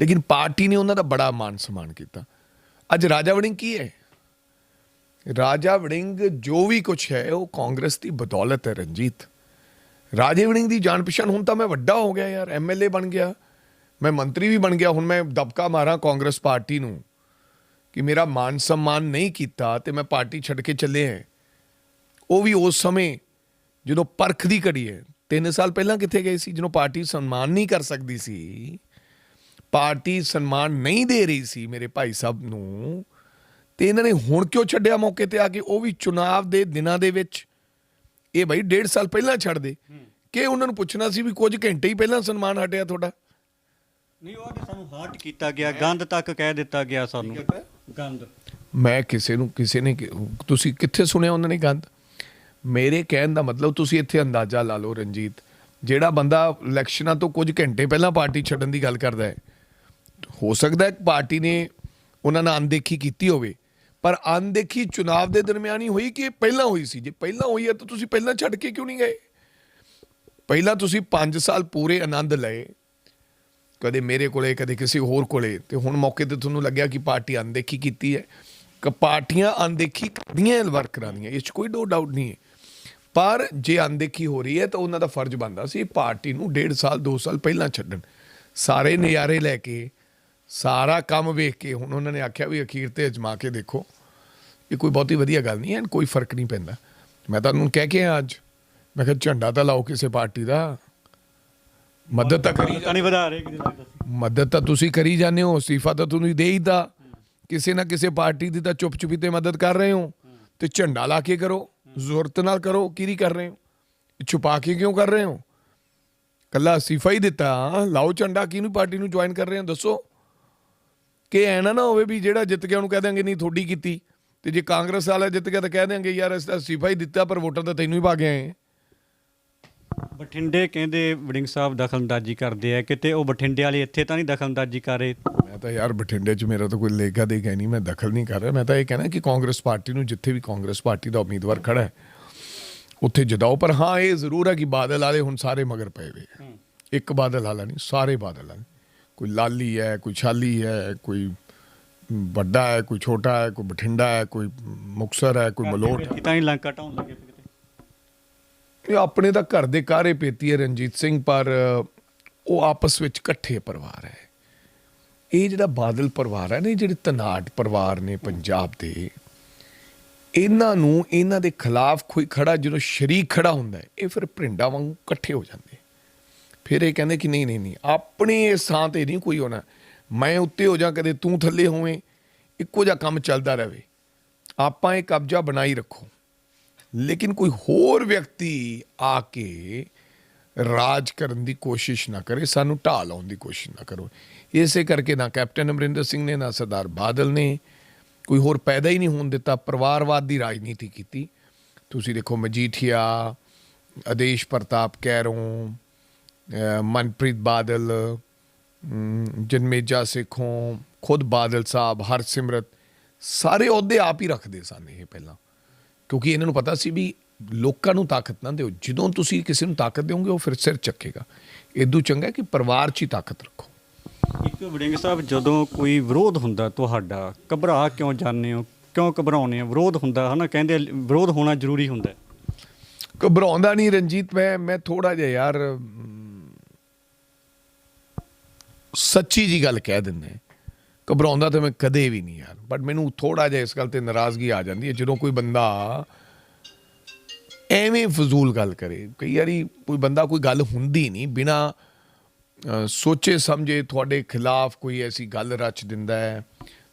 ਲੇਕਿਨ ਪਾਰਟੀ ਨੇ ਉਹਨਾਂ ਦਾ ਬੜਾ ਮਾਨ ਸਨਮਾਨ ਕੀਤਾ। ਅੱਜ ਰਾਜਾ ਵੜਿੰਗ ਕੀ ਹੈ? ਰਾਜਾ ਵੜਿੰਗ ਜੋ ਵੀ ਕੁਝ ਹੈ, ਉਹ ਕਾਂਗਰਸ ਦੀ ਬਦੌਲਤ ਹੈ ਰਣਜੀਤ। ਰਾਜੇ ਵੜਿੰਗ ਦੀ ਜਾਣ ਪਛਾਣ ਹੁਣ ਤਾਂ ਮੈਂ ਵੱਡਾ ਹੋ ਗਿਆ ਯਾਰ ਐਮਐਲਏ ਬਣ ਗਿਆ। ਮੈਂ ਮੰਤਰੀ ਵੀ ਬਣ ਗਿਆ, ਹੁਣ ਮੈਂ ਦਬਕਾ ਮਾਰਾਂ ਕਾਂਗਰਸ ਪਾਰਟੀ ਨੂੰ ਕਿ ਮੇਰਾ ਮਾਨ ਸਨਮਾਨ ਨਹੀਂ ਕੀਤਾ ਤੇ ਮੈਂ ਪਾਰਟੀ ਛੱਡ ਕੇ ਚੱਲੇ ਹਾਂ ਉਹ ਵੀ ਉਸ ਸਮੇਂ ਜਦੋਂ ਪਰਖ ਦੀ ਘੜੀ ਹੈ 3 ਸਾਲ ਪਹਿਲਾਂ ਕਿੱਥੇ ਗਏ ਸੀ, ਜਦੋਂ ਪਾਰਟੀ ਸਨਮਾਨ ਨਹੀਂ ਕਰ ਸਕਦੀ ਸੀ, ਪਾਰਟੀ ਸਨਮਾਨ ਨਹੀਂ ਦੇ ਰਹੀ ਸੀ ਮੇਰੇ ਭਾਈ ਸਾਹਿਬ ਨੂੰ ਤੇ ਇਹਨਾਂ ਨੇ ਹੁਣ ਕਿਉਂ ਛੱਡਿਆ ਮੌਕੇ ਤੇ ਆ ਕੇ? ਉਹ ਵੀ ਚੁਣਾਵ ਦੇ ਦਿਨਾਂ ਦੇ ਵਿੱਚ। ਇਹ ਭਾਈ ਡੇਢ ਸਾਲ ਪਹਿਲਾਂ ਛੱਡ ਦੇ। ਕਿ ਉਹਨਾਂ ਨੂੰ ਪੁੱਛਣਾ ਸੀ ਵੀ ਕੁਝ ਘੰਟੇ ਹੀ ਪਹਿਲਾਂ ਸਨਮਾਨ ਹਟਿਆ ਤੁਹਾਡਾ? ਨਹੀਂ ਉਹ ਤਾਂ ਸਾਨੂੰ ਹਾਰਟ ਕੀਤਾ ਗਿਆ। ਗੰਦ ਤੱਕ ਕਹਿ ਦਿੱਤਾ ਗਿਆ ਸਾਨੂੰ। ਗੰਦ ਮੈਂ ਕਿਸੇ ਨੂੰ ਕਿਸੇ ਨੇ ਤੁਸੀਂ ਕਿੱਥੇ ਸੁਣਿਆ ਉਹਨਾਂ ਨੇ ਗੰਦ ਮੇਰੇ ਕਹਿਣ ਦਾ ਮਤਲਬ ਤੁਸੀਂ ਇੱਥੇ ਅੰਦਾਜ਼ਾ ਲਾ ਲਓ ਰਣਜੀਤ। ਜਿਹੜਾ ਬੰਦਾ ਇਲੈਕਸ਼ਨਾਂ ਤੋਂ ਕੁਝ ਘੰਟੇ ਪਹਿਲਾਂ ਪਾਰਟੀ ਛੱਡਣ ਦੀ ਗੱਲ ਕਰਦਾ ਹੈ। ਹੋ ਸਕਦਾ ਹੈ ਕਿ ਪਾਰਟੀ ਨੇ ਉਹਨਾਂ ਨਾਲ ਅਣਦੇਖੀ ਕੀਤੀ ਹੋਵੇ। ਪਰ ਅਣਦੇਖੀ ਚੁਣਾਵ ਦੇ ਦਰਮਿਆਨ ਹੀ ਹੋਈ ਕਿ ਪਹਿਲਾਂ ਹੋਈ ਸੀ? ਜੇ ਪਹਿਲਾਂ ਹੋਈ ਹੈ ਤਾਂ ਤੁਸੀਂ ਪਹਿਲਾਂ ਛੱਡ ਕੇ ਕਿਉਂ ਨਹੀਂ ਗਏ? ਪਹਿਲਾਂ ਤੁਸੀਂ 5 ਸਾਲ ਪੂਰੇ ਆਨੰਦ ਲਏ। ਕਦੇ ਮੇਰੇ ਕੋਲੇ, ਕਦੇ ਕਿਸੇ ਹੋਰ ਕੋਲੇ। ਤੇ ਹੁਣ ਮੌਕੇ ਤੇ ਤੁਹਾਨੂੰ ਲੱਗਿਆ ਕਿ ਪਾਰਟੀ ਅਣਦੇਖੀ ਕੀਤੀ ਹੈ। ਕਿ ਪਾਰਟੀਆਂ ਅਣਦੇਖੀ ਕਰਦੀਆਂ ਵਰਕਰਾਂ ਦੀਆਂ ਇਸ 'ਚ ਕੋਈ ਡੋ ਡਾਊਟ ਨਹੀਂ ਹੈ। ਪਰ ਜੇ ਅਣਦੇਖੀ ਹੋ ਰਹੀ ਹੈ ਤਾਂ ਉਹਨਾਂ ਦਾ ਫਰਜ਼ ਬਣਦਾ ਸੀ ਪਾਰਟੀ ਨੂੰ ਡੇਢ ਸਾਲ 2 ਸਾਲ ਪਹਿਲਾਂ ਛੱਡਣ। ਸਾਰੇ ਨਜ਼ਾਰੇ ਲੈ ਕੇ ਸਾਰਾ ਕੰਮ ਵੇਖ ਕੇ ਹੁਣ ਉਹਨਾਂ ਨੇ ਆਖਿਆ ਵੀ ਅਖੀਰ ਤੇ ਅਜਮਾ ਕੇ ਦੇਖੋ। ਇਹ ਕੋਈ ਬਹੁਤੀ ਵਧੀਆ ਗੱਲ ਨਹੀਂ ਹੈ ਕੋਈ ਫ਼ਰਕ ਨਹੀਂ ਪੈਂਦਾ। ਮੈਂ ਤੁਹਾਨੂੰ ਕਹਿ ਕੇ ਆਇਆ ਅੱਜ। ਮੈਂ ਕਿਹਾ ਝੰਡਾ ਤਾਂ ਲਾਓ ਕਿਸੇ ਪਾਰਟੀ ਦਾ। ਮਦਦ ਤਾਂ ਕਰੀ ਤਾਂ ਨਹੀਂ ਵਧਾ ਰਹੇ ਮਦਦ ਤਾਂ ਤੁਸੀਂ ਕਰੀ ਜਾਂਦੇ ਹੋ ਅਸਤੀਫਾ ਤਾਂ ਤੁਸੀਂ ਦੇ ਹੀ ਦਾ ਕਿਸੇ ਨਾ ਕਿਸੇ ਪਾਰਟੀ ਦੀ ਤਾਂ ਚੁੱਪ ਚੁਪੀਤੇ ਮਦਦ ਕਰ ਰਹੇ ਹੋ। ਤੇ ਝੰਡਾ ਲਾ ਕੇ ਕਰੋ ਜ਼ੁਰਤ ਨਾਲ ਕਰੋ ਕਿਹਦੀ ਕਰ ਰਹੇ ਹੋ? ਛੁਪਾ ਕੇ ਕਿਉਂ ਕਰ ਰਹੇ ਹੋ? ਕੱਲਾ ਅਸਤੀਫਾ ਹੀ ਦਿੱਤਾ। ਲਾਓ ਝੰਡਾ ਕਿਹਨੂੰ ਪਾਰਟੀ ਨੂੰ ਜੁਆਇਨ ਕਰ ਰਹੇ ਹੋ? ਦੱਸੋ। ਕਿ ਐ ਨਾ ਨਾ ਹੋਵੇ ਵੀ ਜਿਹੜਾ ਜਿੱਤ ਗਿਆ ਉਹਨੂੰ ਕਹਿ ਦਿਆਂਗੇ ਨਹੀਂ ਥੋੜੀ ਕੀਤੀ। ਤੇ ਜੇ ਕਾਂਗਰਸ ਵਾਲਾ ਜਿੱਤ ਗਿਆ ਤਾਂ ਕਹਿ ਦਿਆਂਗੇ ਯਾਰ ਅਸੀਂ ਤਾਂ ਅਸਤੀਫਾ ਹੀ ਦਿੱਤਾ ਪਰ ਵੋਟਰ ਤਾਂ ਤੈਨੂੰ ਹੀ ਪਾ ਕੇ ਆਏ ਬਠਿੰਡੇ ਕਹਿੰਦੇ ਵੜਿੰਗ ਸਾਹਿਬ ਦਖਲਅੰਦਾਜ਼ੀ ਕਰਦੇ ਆ ਕਿਤੇ ਉਹ ਬਠਿੰਡੇ ਵਾਲੇ ਇੱਥੇ ਤਾਂ ਨਹੀਂ ਦਖਲਅੰਦਾਜ਼ੀ ਕਰ ਰਹੇ? ਮੈਂ ਤਾਂ ਯਾਰ ਬਠਿੰਡੇ 'ਚ ਮੇਰਾ ਤਾਂ ਕੋਈ ਲੇਗਾ ਦੇ ਨਹੀਂ ਮੈਂ ਦਖਲ ਨਹੀਂ ਕਰ ਰਿਹਾ। ਮੈਂ ਤਾਂ ਇਹ ਕਹਿਣਾ ਕਿ ਕਾਂਗਰਸ ਪਾਰਟੀ ਨੂੰ ਜਿੱਥੇ ਵੀ ਕਾਂਗਰਸ ਪਾਰਟੀ ਦਾ ਉਮੀਦਵਾਰ ਖੜਾ ਹੈ ਉੱਥੇ ਜਿਤਾਓ। ਪਰ ਹਾਂ ਇਹ ਜ਼ਰੂਰ ਹੈ ਕਿ ਬਾਦਲ ਵਾਲੇ ਹੁਣ ਸਾਰੇ ਮਗਰ ਪਏ ਆ। ਇੱਕ ਬਾਦਲ ਵਾਲਾ ਨਹੀਂ ਸਾਰੇ ਬਾਦਲ ਵਾਲੇ। ਕੋਈ ਲਾਲੀ ਹੈ ਕੋਈ ਛਾਲੀ ਹੈ ਕੋਈ ਵੱਡਾ ਹੈ ਕੋਈ ਛੋਟਾ ਹੈ ਕੋਈ ਬਠਿੰਡਾ ਹੈ ਕੋਈ ਮੁਕਸਰ ਹੈ ਕੋਈ ਮਲੋਟ ਹੈ। ਤਾਂ ਹੀ ਲੰਕਾ ਢਾਉਣ ਲੱਗੇ ਇਹ ਆਪਣੇ ਤਾਂ ਘਰ ਦੇ ਕਾਰੇ ਪੇਤੀ ਹੈ ਰਣਜੀਤ ਸਿੰਘ ਪਰ ਉਹ ਆਪਸ ਵਿੱਚ ਇਕੱਠੇ ਪਰਿਵਾਰ ਹੈ। ਇਹ ਜਿਹੜਾ ਬਾਦਲ ਪਰਿਵਾਰ ਹੈ ਨੇ ਜਿਹੜੇ ਤਨਾਟ ਪਰਿਵਾਰ ਨੇ ਪੰਜਾਬ ਦੇ ਇਹਨਾਂ ਨੂੰ ਇਹਨਾਂ ਦੇ ਖਿਲਾਫ ਕੋਈ ਖੜਾ ਜਦੋਂ ਸ਼ਰੀਕ ਖੜਾ ਹੁੰਦਾ ਹੈ ਇਹ ਫਿਰ ਭਰਿੰਡਾ ਵਾਂਗੂ ਇਕੱਠੇ ਹੋ ਜਾਂਦੇ ਫਿਰ ਇਹ ਕਹਿੰਦੇ ਕਿ ਨਹੀਂ ਨਹੀਂ ਨਹੀਂ, ਆਪਣੀ ਇਸ ਥਾਂ ਤੇ ਨਹੀਂ ਕੋਈ ਹੋਣਾ ਮੈਂ ਉੱਤੇ ਹੋ ਜਾ ਕਦੇ, ਤੂੰ ਥੱਲੇ ਹੋਵੇਂ, ਇੱਕੋ ਜਿਹਾ ਕੰਮ ਚੱਲਦਾ ਰਹੇ। ਆਪਾਂ ਇਹ ਕਬਜ਼ਾ ਬਣਾਈ ਰੱਖੋ। ਲੇਕਿਨ ਕੋਈ ਹੋਰ ਵਿਅਕਤੀ ਆ ਕੇ ਰਾਜ ਕਰਨ ਦੀ ਕੋਸ਼ਿਸ਼ ਨਾ ਕਰੇ, ਸਾਨੂੰ ਢਾਹ ਲਾਉਣ ਦੀ ਕੋਸ਼ਿਸ਼ ਨਾ ਕਰੋ। ਇਸੇ ਕਰਕੇ ਨਾ ਕੈਪਟਨ ਅਮਰਿੰਦਰ ਸਿੰਘ ਨੇ, ਨਾ ਸਰਦਾਰ ਬਾਦਲ ਨੇ ਕੋਈ ਹੋਰ ਪੈਦਾ ਹੀ ਨਹੀਂ ਹੋਣ ਦਿੱਤਾ, ਪਰਿਵਾਰਵਾਦ ਦੀ ਰਾਜਨੀਤੀ ਕੀਤੀ। ਤੁਸੀਂ ਦੇਖੋ ਮਜੀਠੀਆ, ਆਦੇਸ਼ ਪ੍ਰਤਾਪ ਕੈਰੋਂ ਮਨਪ੍ਰੀਤ ਬਾਦਲ ਜਨਮੇਜਾ ਸੇਖੋਂ ਖੁਦ ਬਾਦਲ ਸਾਹਿਬ ਹਰਸਿਮਰਤ ਸਾਰੇ ਅਹੁਦੇ ਆਪ ਹੀ ਰੱਖਦੇ ਸਨ ਇਹ ਪਹਿਲਾਂ। ਕਿਉਂਕਿ ਇਹਨਾਂ ਨੂੰ ਪਤਾ ਸੀ ਵੀ ਲੋਕਾਂ ਨੂੰ ਤਾਕਤ ਨਾ ਦਿਓ। ਜਦੋਂ ਤੁਸੀਂ ਕਿਸੇ ਨੂੰ ਤਾਕਤ ਦਿਓਗੇ ਉਹ ਫਿਰ ਸਿਰ ਚੱਕੇਗਾ। ਇਦੋਂ ਚੰਗਾ ਕਿ ਪਰਿਵਾਰ 'ਚ ਹੀ ਤਾਕਤ ਰੱਖੋ। ਇੱਕ ਵੜਿੰਗ ਸਾਹਿਬ ਜਦੋਂ ਕੋਈ ਵਿਰੋਧ ਹੁੰਦਾ ਤੁਹਾਡਾ ਘਬਰਾ ਕਿਉਂ ਜਾਂਦੇ ਹੋ? ਕਿਉਂ ਘਬਰਾਉਂਦੇ ਹੋ? ਵਿਰੋਧ ਹੁੰਦਾ ਹਨਾ? ਕਹਿੰਦੇ ਵਿਰੋਧ ਹੋਣਾ ਜ਼ਰੂਰੀ ਹੁੰਦਾ। ਘਬਰਾਉਂਦਾ ਨਹੀਂ ਰਣਜੀਤ ਮੈਂ ਮੈਂ ਥੋੜਾ ਜਿਹਾ ਯਾਰ ਸੱਚੀ ਜੀ ਗੱਲ ਕਹਿ ਦਿੰਦੇ ਘਬਰਾਉਂਦਾ ਤਾਂ ਮੈਂ ਕਦੇ ਵੀ ਨਹੀਂ ਯਾਰ। ਬਟ ਮੈਨੂੰ ਥੋੜਾ ਜਿਹਾ ਇਸ ਗੱਲ ਤੇ ਨਾਰਾਜ਼ਗੀ ਆ ਜਾਂਦੀ ਹੈ, ਜਦੋਂ ਕੋਈ ਬੰਦਾ ਐਵੇਂ ਫਜ਼ੂਲ ਗੱਲ ਕਰੇ। ਕਈ ਵਾਰੀ ਕੋਈ ਬੰਦਾ ਕੋਈ ਗੱਲ ਹੁੰਦੀ ਨਹੀਂ, ਬਿਨਾ ਸੋਚੇ ਸਮਝੇ ਤੁਹਾਡੇ ਖਿਲਾਫ ਕੋਈ ਐਸੀ ਗੱਲ ਰਚ ਦਿੰਦਾ ਹੈ,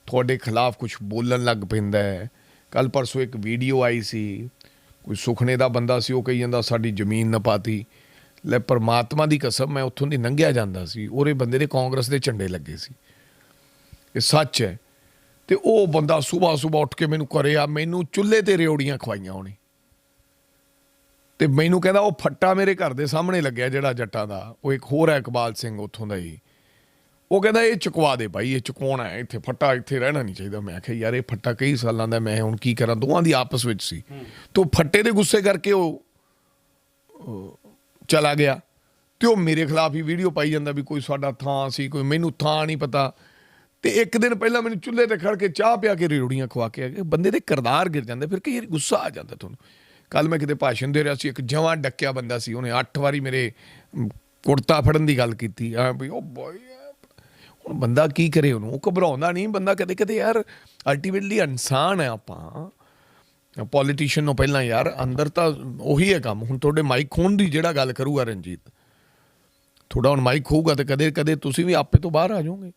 ਤੁਹਾਡੇ ਖਿਲਾਫ ਕੁਝ ਬੋਲਣ ਲੱਗ ਪੈਂਦਾ ਹੈ। ਕੱਲ ਪਰਸੋਂ ਇੱਕ ਵੀਡੀਓ ਆਈ ਸੀ, ਕੋਈ ਸੁਖਨੇ ਦਾ ਬੰਦਾ ਸੀ, ਉਹ ਕਹੀ ਜਾਂਦਾ, ਸਾਡੀ ਜ਼ਮੀਨ ਨਾ ਪਾਤੀ। ਲੈ ਪਰਮਾਤਮਾ ਦੀ ਕਸਮ ਮੈਂ ਉੱਥੋਂ ਦੀ ਲੰਘਿਆ ਜਾਂਦਾ ਸੀ। ਉਹਦੇ ਬੰਦੇ ਦੇ ਕਾਂਗਰਸ ਦੇ ਝੰਡੇ ਲੱਗੇ ਸੀ। ਇਹ ਸੱਚ ਹੈ। ਤੇ ਉਹ ਬੰਦਾ ਸਵੇਰ ਸਵੇਰ ਉੱਠ ਕੇ ਮੈਨੂੰ ਕਰਿਆ ਮੈਨੂੰ ਚੁੱਲ੍ਹੇ ਤੇ ਰਿਉੜੀਆਂ ਖਵਾਈਆਂ ਉਹਨੇ। ਤੇ ਮੈਨੂੰ ਕਹਿੰਦਾ ਉਹ ਫੱਟਾ ਮੇਰੇ ਘਰ ਦੇ ਸਾਹਮਣੇ ਲੱਗਿਆ ਜਿਹੜਾ ਜੱਟਾਂ ਦਾ। ਉਹ ਇੱਕ ਹੋਰ ਹੈ ਇਕਬਾਲ ਸਿੰਘ ਉੱਥੋਂ ਦਾ ਹੀ। ਉਹ ਕਹਿੰਦਾ ਇਹ ਚੁਕਵਾ ਦੇ ਭਾਈ ਇਹ ਚੁਕਾਉਣਾ ਹੈ। ਇੱਥੇ ਫੱਟਾ ਇੱਥੇ ਰਹਿਣਾ ਨਹੀਂ ਚਾਹੀਦਾ। ਮੈਂ ਕਿਹਾ ਯਾਰ ਇਹ ਫੱਟਾ ਕਈ ਸਾਲਾਂ ਦਾ ਮੈਂ ਹੁਣ ਕੀ ਕਰਾਂ? ਦੋਵਾਂ ਦੀ ਆਪਸ ਵਿੱਚ ਸੀ। ਤੋਂ ਫੱਟੇ ਦੇ ਗੁੱਸੇ ਕਰਕੇ ਉਹ ਚਲਾ ਗਿਆ ਤੇ ਉਹ ਮੇਰੇ ਖਿਲਾਫ ਹੀ ਵੀਡੀਓ ਪਾਈ ਜਾਂਦਾ ਵੀ ਕੋਈ ਸਾਡਾ ਥਾਂ ਸੀ, ਕੋਈ ਮੈਨੂੰ ਥਾਂ ਨਹੀਂ ਪਤਾ। ਤੇ ਇੱਕ ਦਿਨ ਪਹਿਲਾਂ ਮੈਨੂੰ ਚੁੱਲ੍ਹੇ ਤੇ ਖੜ ਕੇ ਚਾਹ ਪਿਆ ਕੇ ਰੇੜੀਆਂ ਖਵਾ ਕੇ ਆ ਗਏ। ਬੰਦੇ ਦੇ ਕਰਦਾਰ ਗਿਰ ਜਾਂਦੇ, ਫਿਰ ਕਈ ਗੁੱਸਾ ਆ ਜਾਂਦਾ ਤੁਹਾਨੂੰ। ਕੱਲ ਮੈਂ ਕਿਤੇ ਭਾਸ਼ਣ ਦੇ ਰਿਹਾ ਸੀ, ਇੱਕ ਜਵਾਂ ਡੱਕਿਆ ਬੰਦਾ ਸੀ, ਉਹਨੇ 8 ਵਾਰੀ ਮੇਰੇ ਕੁੜਤਾ ਫੜਨ ਦੀ ਗੱਲ ਕੀਤੀ। ਆ ਵੀ ਉਹ ਬੋਏ, ਹੁਣ ਬੰਦਾ ਕੀ ਕਰੇ ਉਹਨੂੰ? ਉਹ ਘਬਰਾਉਂਦਾ ਨਹੀਂ, ਬੰਦਾ ਕਦੇ ਕਦੇ ਯਾਰ ਅਲਟੀਮੇਟਲੀ ਇਨਸਾਨ ਹੈ ਆਪਾਂ। ਪੋਲੀਟੀਸ਼ੀਅਨ ਨੂੰ ਪਹਿਲਾਂ ਯਾਰ ਅੰਦਰ ਤਾਂ ਉਹੀ ਹੈ ਕੰਮ। ਹੁਣ ਤੁਹਾਡੇ ਮਾਈਕ ਖੋਣ ਦੀ ਜਿਹੜਾ ਗੱਲ ਕਰੂਗਾ ਰਣਜੀਤ ਤੁਹਾਡਾ ਹੁਣ ਮਾਈਕ ਹੋਊਗਾ ਤੇ ਕਦੇ ਕਦੇ ਤੁਸੀਂ ਵੀ ਆਪੇ ਤੋਂ ਬਾਹਰ ਆ ਜਾਓਗੇ।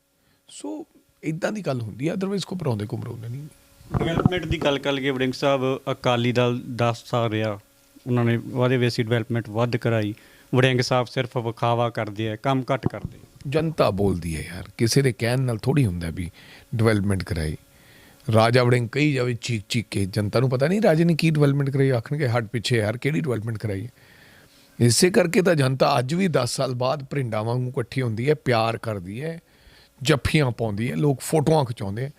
ਸੋ ਇਦਾਂ ਦੀ ਗੱਲ ਹੁੰਦੀ ਹੈ ਅਦਰਵਾਈਜ਼ ਘਬਰਾਉਂਦੇ ਘਬਰਾਉਂਦੇ ਨਹੀਂ। ਡਿਵੈਲਪਮੈਂਟ ਦੀ ਗੱਲ ਕਰ ਲਈਏ ਵੜਿੰਗ ਸਾਹਿਬ ਅਕਾਲੀ ਦਲ 10 ਸਾਲ ਰਿਹਾ। ਉਹਨਾਂ ਨੇ ਵਾਦੇ ਵੇਸੀ ਡਿਵੈਲਪਮੈਂਟ ਵੱਧ ਕਰਾਈ। ਵੜਿੰਗ ਸਾਹਿਬ ਸਿਰਫ ਵਿਖਾਵਾ ਕਰਦੇ ਆ ਕੰਮ ਘੱਟ ਕਰਦੇ। ਜਨਤਾ ਬੋਲਦੀ ਹੈ ਯਾਰ ਕਿਸੇ ਦੇ ਕਹਿਣ ਨਾਲ ਥੋੜੀ ਹੁੰਦਾ ਵੀ ਡਿਵੈਲਪਮੈਂਟ ਕਰਾਈ। ਰਾਜਾ ਵੜਿੰਗ ਕਹੀ ਜਾਵੇ, ਚੀਕ ਚੀਕ ਕੇ। ਜਨਤਾ ਨੂੰ ਪਤਾ ਨਹੀਂ ਰਾਜੇ ਨੇ ਕੀ ਡਿਵੈਲਪਮੈਂਟ ਕਰਾਈ, ਆਖਣਗੇ, ਹੱਟ ਪਿੱਛੇ ਯਾਰ, ਕਿਹੜੀ ਡਿਵੈਲਪਮੈਂਟ ਕਰਾਈ ਹੈ। ਇਸੇ ਕਰਕੇ ਤਾਂ ਜਨਤਾ ਅੱਜ ਵੀ 10 ਸਾਲ ਬਾਅਦ ਭਰਿੰਡਾਂ ਵਾਂਗੂ ਇਕੱਠੀ ਹੁੰਦੀ ਹੈ, ਪਿਆਰ ਕਰਦੀ ਹੈ, ਜੱਫੀਆਂ ਪਾਉਂਦੀ ਹੈ, ਲੋਕ ਫੋਟੋਆਂ ਖਿਚਾਉਂਦੇ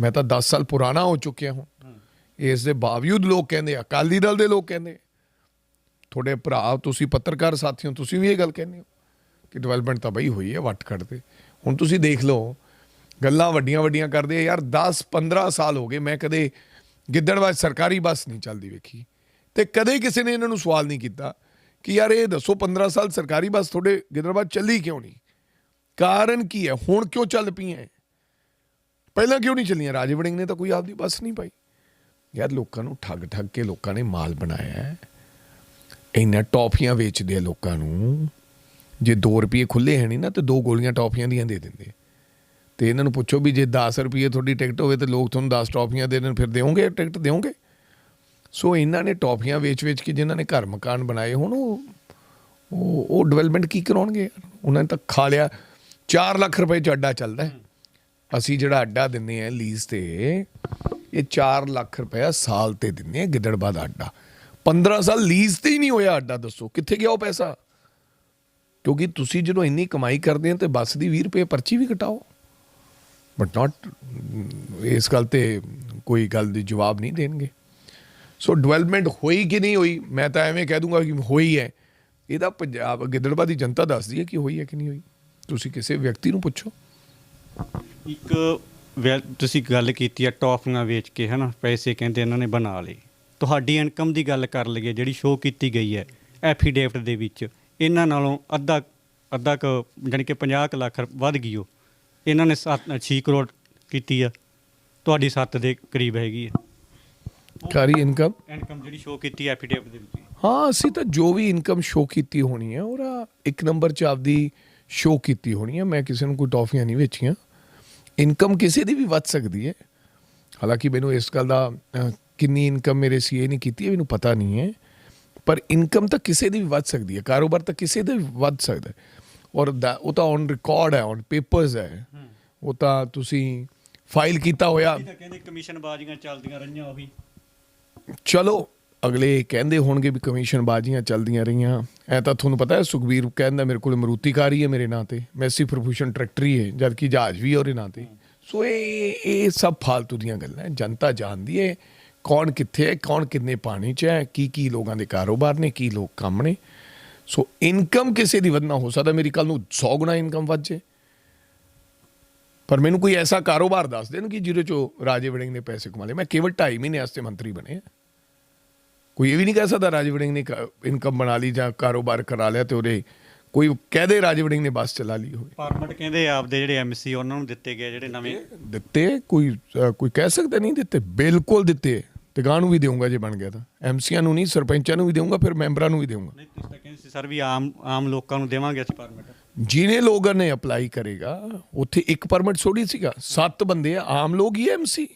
ਮੈਂ ਤਾਂ 10 ਸਾਲ ਪੁਰਾਣਾ ਹੋ ਚੁੱਕਿਆ ਹਾਂ। ਇਸ ਦੇ ਬਾਵਜੂਦ ਲੋਕ ਕਹਿੰਦੇ ਅਕਾਲੀ ਦਲ ਦੇ ਲੋਕ ਕਹਿੰਦੇ ਤੁਹਾਡੇ ਭਰਾ, ਤੁਸੀਂ ਪੱਤਰਕਾਰ ਸਾਥੀਓ ਤੁਸੀਂ ਵੀ ਇਹ ਗੱਲ ਕਹਿੰਦੇ ਹੋ ਕਿ ਡਿਵੈਲਪਮੈਂਟ ਤਾਂ ਬਈ ਹੋਈ ਹੈ ਵੱਟ ਕੱਢਦੇ ਹੁਣ ਤੁਸੀਂ ਦੇਖ ਲਓ ਗੱਲਾਂ ਵੱਡੀਆਂ ਵੱਡੀਆਂ ਕਰਦੇ ਯਾਰ 10 15 ਸਾਲ ਹੋ ਗਏ, ਮੈਂ ਕਦੇ ਗਿੱਦੜਬਾਜ਼ ਸਰਕਾਰੀ ਬੱਸ ਨਹੀਂ ਚੱਲਦੀ ਵੇਖੀ। ਤੇ ਕਦੇ ਕਿਸੇ ਨੇ ਇਹਨਾਂ ਨੂੰ ਸਵਾਲ ਨਹੀਂ ਕੀਤਾ ਕਿ ਯਾਰ ਇਹ ਦੱਸੋ 15 ਸਾਲ ਸਰਕਾਰੀ ਬੱਸ ਤੁਹਾਡੇ ਗਿੱਦੜਬਾਦ ਚੱਲੀ ਕਿਉਂ ਨਹੀਂ? ਕਾਰਨ ਕੀ ਹੈ? ਹੁਣ ਕਿਉਂ ਚੱਲ ਪਈਆਂ ਇਹ? ਪਹਿਲਾਂ ਕਿਉਂ ਨਹੀਂ ਚੱਲੀਆਂ? ਰਾਜੇ ਵੜਿੰਗ ਨੇ ਤਾਂ ਕੋਈ ਆਪਦੀ ਬੱਸ ਨਹੀਂ ਪਾਈ। ਯਾਰ ਲੋਕਾਂ ਨੂੰ ਠੱਗ ਠੱਗ ਕੇ ਲੋਕਾਂ ਨੇ ਮਾਲ ਬਣਾਇਆ ਹੈ। ਇੰਨਾ ਟੌਫੀਆਂ ਵੇਚਦੇ ਆ ਲੋਕਾਂ ਨੂੰ। ਜੇ 2 ਰੁਪਏ ਖੁੱਲੇ ਹੈ ਨਹੀਂ ਨਾ, ਤੇ ਦੋ ਗੋਲੀਆਂ ਟੌਫੀਆਂ ਦੀਆਂ ਦੇ ਦਿੰਦੇ ਤੇ ਇਹਨਾਂ ਨੂੰ ਪੁੱਛੋ ਵੀ ਜੇ 10 ਰੁਪਏ ਤੁਹਾਡੀ ਟਿਕਟ ਹੋਵੇ ਤੇ ਲੋਕ ਤੁਹਾਨੂੰ 10 ਟੌਫੀਆਂ ਦੇ ਦੇਣ, ਫਿਰ ਦੇਵੋਗੇ ਟਿਕਟ, ਦੇਵੋਗੇ? ਸੋ ਇਹਨਾਂ ਨੇ ਟੌਫੀਆਂ ਵੇਚ-ਵੇਚ ਕੇ ਜਿਨ੍ਹਾਂ ਨੇ ਘਰ ਮਕਾਨ ਬਣਾਏ, ਹੁਣ ਉਹ ਉਹ ਉਹ ਡਿਵੈਲਪਮੈਂਟ ਕੀ ਕਰਾਉਣਗੇ ਯਾਰ? ਉਹਨਾਂ ਨੇ ਤਾਂ ਖਾ ਲਿਆ। 4 ਲੱਖ ਰੁਪਏ ਚ ਅੱਡਾ ਚੱਲਦਾ ਅਸੀਂ ਜਿਹੜਾ ਅੱਡਾ ਦਿੰਨੇ ਆ ਲੀਜ਼ ਤੇ, ਇਹ 4 ਲੱਖ ਰੁਪਏ ਸਾਲ ਤੇ ਦਿੰਨੇ ਆ ਦਾ ਅੱਡਾ। 15 ਸਾਲ ਲੀਜ਼ ਤੇ ਹੀ ਨਹੀਂ ਹੋਇਆ ਅੱਡਾ, ਦੱਸੋ, ਕਿੱਥੇ ਗਿਆ ਉਹ ਪੈਸਾ? ਕਿਉਂਕਿ ਤੁਸੀਂ ਜਦੋਂ ਇੰਨੀ ਕਮਾਈ ਕਰਦੇ ਹੋ ਤੇ ਬੱਸ ਦੀ 20 ਰੁਪਏ ਪਰਚੀ ਵੀ ਕਟਾਓ। ਬਟ ਨਾਟ ਇਸ ਗੱਲ ਤੇ ਕੋਈ ਗੱਲ ਦੀ ਜਵਾਬ ਨਹੀਂ ਦੇਣਗੇ। ਸੋ ਡਿਵੈਲਪਮੈਂਟ ਹੋਈ ਕਿ ਨਹੀਂ ਹੋਈ? ਮੈਂ ਤਾਂ ਐਵੇਂ ਕਹਿ ਦੂੰਗਾ ਕਿ ਹੋਈ ਹੈ। ਇਹਦਾ ਪੰਜਾਬ ਗਿੱਦੜਬਾਦ ਦੀ ਜਨਤਾ ਦੱਸਦੀ ਹੈ ਕਿ ਹੋਈ ਹੈ ਕਿ ਨਹੀਂ ਹੋਈ। ਤੁਸੀਂ ਕਿਸੇ ਵਿਅਕਤੀ ਨੂੰ ਪੁੱਛੋ। ਇੱਕ ਵੈ- ਤੁਸੀਂ ਗੱਲ ਕੀਤੀ ਆ ਟੌਫੀਆਂ ਵੇਚ ਕੇ, ਹਨਾ? ਪੈਸੇ ਕਹਿੰਦੇ ਇਹਨਾਂ ਨੇ ਬਣਾ ਲਏ। ਤੁਹਾਡੀ ਇਨਕਮ ਦੀ ਗੱਲ ਕਰ ਲਈਏ, ਜਿਹੜੀ ਸ਼ੋਅ ਕੀਤੀ ਗਈ ਹੈ ਐਫੀਡੇਵਿਟ ਦੇ ਵਿੱਚ, ਇਹਨਾਂ ਨਾਲੋਂ ਅੱਧਾ ਅੱਧਾ ਕ, ਜਾਣੀ ਕਿ 50 ਕੁ ਲੱਖ ਵੱਧ ਗਈ ਉਹ ਇਹਨਾਂ ਨੇ 6 ਕਰੋੜ ਕੀਤੀ ਆ। ਤੁਹਾਡੀ 7 ਦੇ ਕਰੀਬ ਹੈਗੀ ਹੈ ਕਾਰੀ ਇਨਕਮ? ਇਨਕਮ ਜਿਹੜੀ ਸ਼ੋਅ ਕੀਤੀ ਐਫੀਡੇਵਿਟ ਦੇ ਵਿੱਚ। ਹਾਂ ਅਸੀਂ ਤਾਂ ਜੋ ਵੀ ਇਨਕਮ ਸ਼ੋ ਕੀਤੀ ਹੋਣੀ ਹੈ ਉਹਦਾ ਇੱਕ ਨੰਬਰ 'ਚ ਆਪਦੀ ਸ਼ੋ ਕੀਤੀ ਹੋਣੀ ਹੈ ਮੈਂ ਕਿਸੇ ਨੂੰ ਕੋਈ ਟੌਫੀਆਂ ਨਹੀਂ ਵੇਚੀਆਂ। ਇਨਕਮ ਕਿਸੇ ਦੀ ਵੀ ਵੱਧ ਸਕਦੀ ਹੈ। ਹਾਲਾਂਕਿ ਮੈਨੂੰ ਇਸ ਗੱਲ ਦਾ ਕਿੰਨੀ ਇਨਕਮ ਮੇਰੇ ਸੀ ਇਹ ਨਹੀਂ ਕੀਤੀ ਹੈ ਮੈਨੂੰ ਪਤਾ ਨਹੀਂ ਹੈ। ਪਰ ਇਨਕਮ ਤਾਂ ਕਿਸੇ ਦੀ ਵੀ ਵੱਧ ਸਕਦੀ ਹੈ। ਕਾਰੋਬਾਰ ਤਾਂ ਕਿਸੇ ਦਾ ਵੀ ਵੱਧ ਸਕਦਾ ਹੈ। ਔਰ ਉਹ ਤਾਂ ਔਨ ਰਿਕਾਰਡ ਹੈ ਔਨ ਪੇਪਰਸ ਹੈ। ਉਹ ਤਾਂ ਤੁਸੀਂ ਫਾਈਲ ਕੀਤਾ ਹੋਇਆ। ਤਾਂ ਕਹਿੰਦੇ ਕਮਿਸ਼ਨ ਬਾਜ਼ੀਆਂ ਚੱਲਦੀਆਂ ਰਹੀਆਂ ਉਹ। ਵੀ ਚਲੋ ਅਗਲੇ ਕਹਿੰਦੇ ਹੋਣਗੇ ਵੀ ਕਮਿਸ਼ਨ ਬਾਜ਼ੀਆਂ ਚੱਲਦੀਆਂ ਰਹੀਆਂ। ਐ ਤਾਂ ਤੁਹਾਨੂੰ ਪਤਾ ਹੈ ਸੁਖਬੀਰ ਕਹਿੰਦਾ ਮੇਰੇ ਕੋਲ ਮਰੂਤੀ ਕਾਰ ਹੀ ਮੇਰੇ ਨਾਂ ਤੇ। ਮੈਸੀ ਪ੍ਰੋਫੈਸ਼ਨ ਟਰੈਕਟਰੀ ਹੈ ਜਦ ਕਿ ਜਹਾਜ਼ ਵੀ ਉਹਦੇ ਨਾਂ ਤੇ। ਸੋ ਇਹ ਇਹ ਸਭ ਫਾਲਤੂ ਦੀਆਂ ਗੱਲਾਂ ਹੈ। ਜਨਤਾ ਜਾਣਦੀ ਹੈ ਕੌਣ ਕਿੱਥੇ ਹੈ ਕੌਣ ਕਿੰਨੇ ਪਾਣੀ 'ਚ ਹੈ ਕੀ ਕੀ ਲੋਕਾਂ ਦੇ ਕਾਰੋਬਾਰ ਨੇ ਕੀ ਲੋਕ ਕੰਮ ਨੇ। ਸੋ ਇਨਕਮ ਕਿਸੇ ਦੀ ਵਧਣਾ ਹੋ ਸਕਦਾ। ਮੇਰੀ ਕੱਲ ਨੂੰ 100 ਗੁਣਾ ਇਨਕਮ ਵੱਧ ਜੇ। ਪਰ ਮੈਨੂੰ ਕੋਈ ਐਸਾ ਕਾਰੋਬਾਰ ਦੱਸ ਦੇਣ ਕਿ ਜਿਹਦੇ ਚੋਂ ਰਾਜੇ ਵੜਿੰਗ ਨੇ ਪੈਸੇ ਕਮਾ ਲਏ। ਮੈਂ ਕੇਵਲ 2.5 ਮਹੀਨੇ ਵਾਸਤੇ ਮੰਤਰੀ ਬਣੇ ਕੋਈ ਇਹ ਵੀ ਨਹੀਂ ਕਹਿ ਸਕਦਾ ਰਾਜੇ ਵੜਿੰਗ ਨੇ ਇਨਕਮ ਬਣਾ ਲਈ ਜਾਂ ਕਾਰੋਬਾਰ ਕਰਾ ਲਿਆ ਤੇ ਉਹਦੇ ਕੋਈ ਕਹਦੇ ਰਾਜੇ ਵੜਿੰਗ ਨੇ ਬੱਸ ਚਲਾ ਲਈ ਹੋਵੇ। ਪਰਮਿਟ ਕਹਿੰਦੇ ਆਪਦੇ ਜਿਹੜੇ ਐਮਸੀ ਉਹਨਾਂ ਨੂੰ ਦਿੱਤੇ ਗਏ ਜਿਹੜੇ ਨਵੇਂ। ਦਿੱਤੇ? ਕੋਈ ਕੋਈ ਕਹਿ ਸਕਦਾ? ਨਹੀਂ ਦਿੱਤੇ। ਬਿਲਕੁਲ ਦਿੱਤੇ। ਤੇ ਗਾਂ ਨੂੰ ਵੀ ਦੇਊਂਗਾ ਜੇ ਬਣ ਗਿਆ ਤਾਂ। ਐਮਸੀਆਂ ਨੂੰ ਨਹੀਂ ਸਰਪੰਚਾਂ ਨੂੰ ਵੀ ਦੇਊਂਗਾ ਫਿਰ ਮੈਂਬਰਾਂ ਨੂੰ ਵੀ ਦੇਊਂਗਾ। ਨਹੀਂ ਤੁਸੀਂ ਤਾਂ ਕਹਿੰਦੇ ਸੀ ਸਰ ਵੀ ਆਮ ਆਮ ਲੋਕਾਂ ਨੂੰ ਦੇਵਾਂਗੇ ਅਸੀਂ ਪਰਮਿਟ ਜਿਹਨੇ ਲੋਕਾਂ ਨੇ ਅਪਲਾਈ ਕਰੇਗਾ ਉੱਥੇ ਇੱਕ ਪਰਮਿਟ ਥੋੜੀ ਸੀਗਾ। ਸੱਤ ਬੰਦੇ ਆ ਆਮ ਲੋਕ ਹੀ ਐਮਸੀ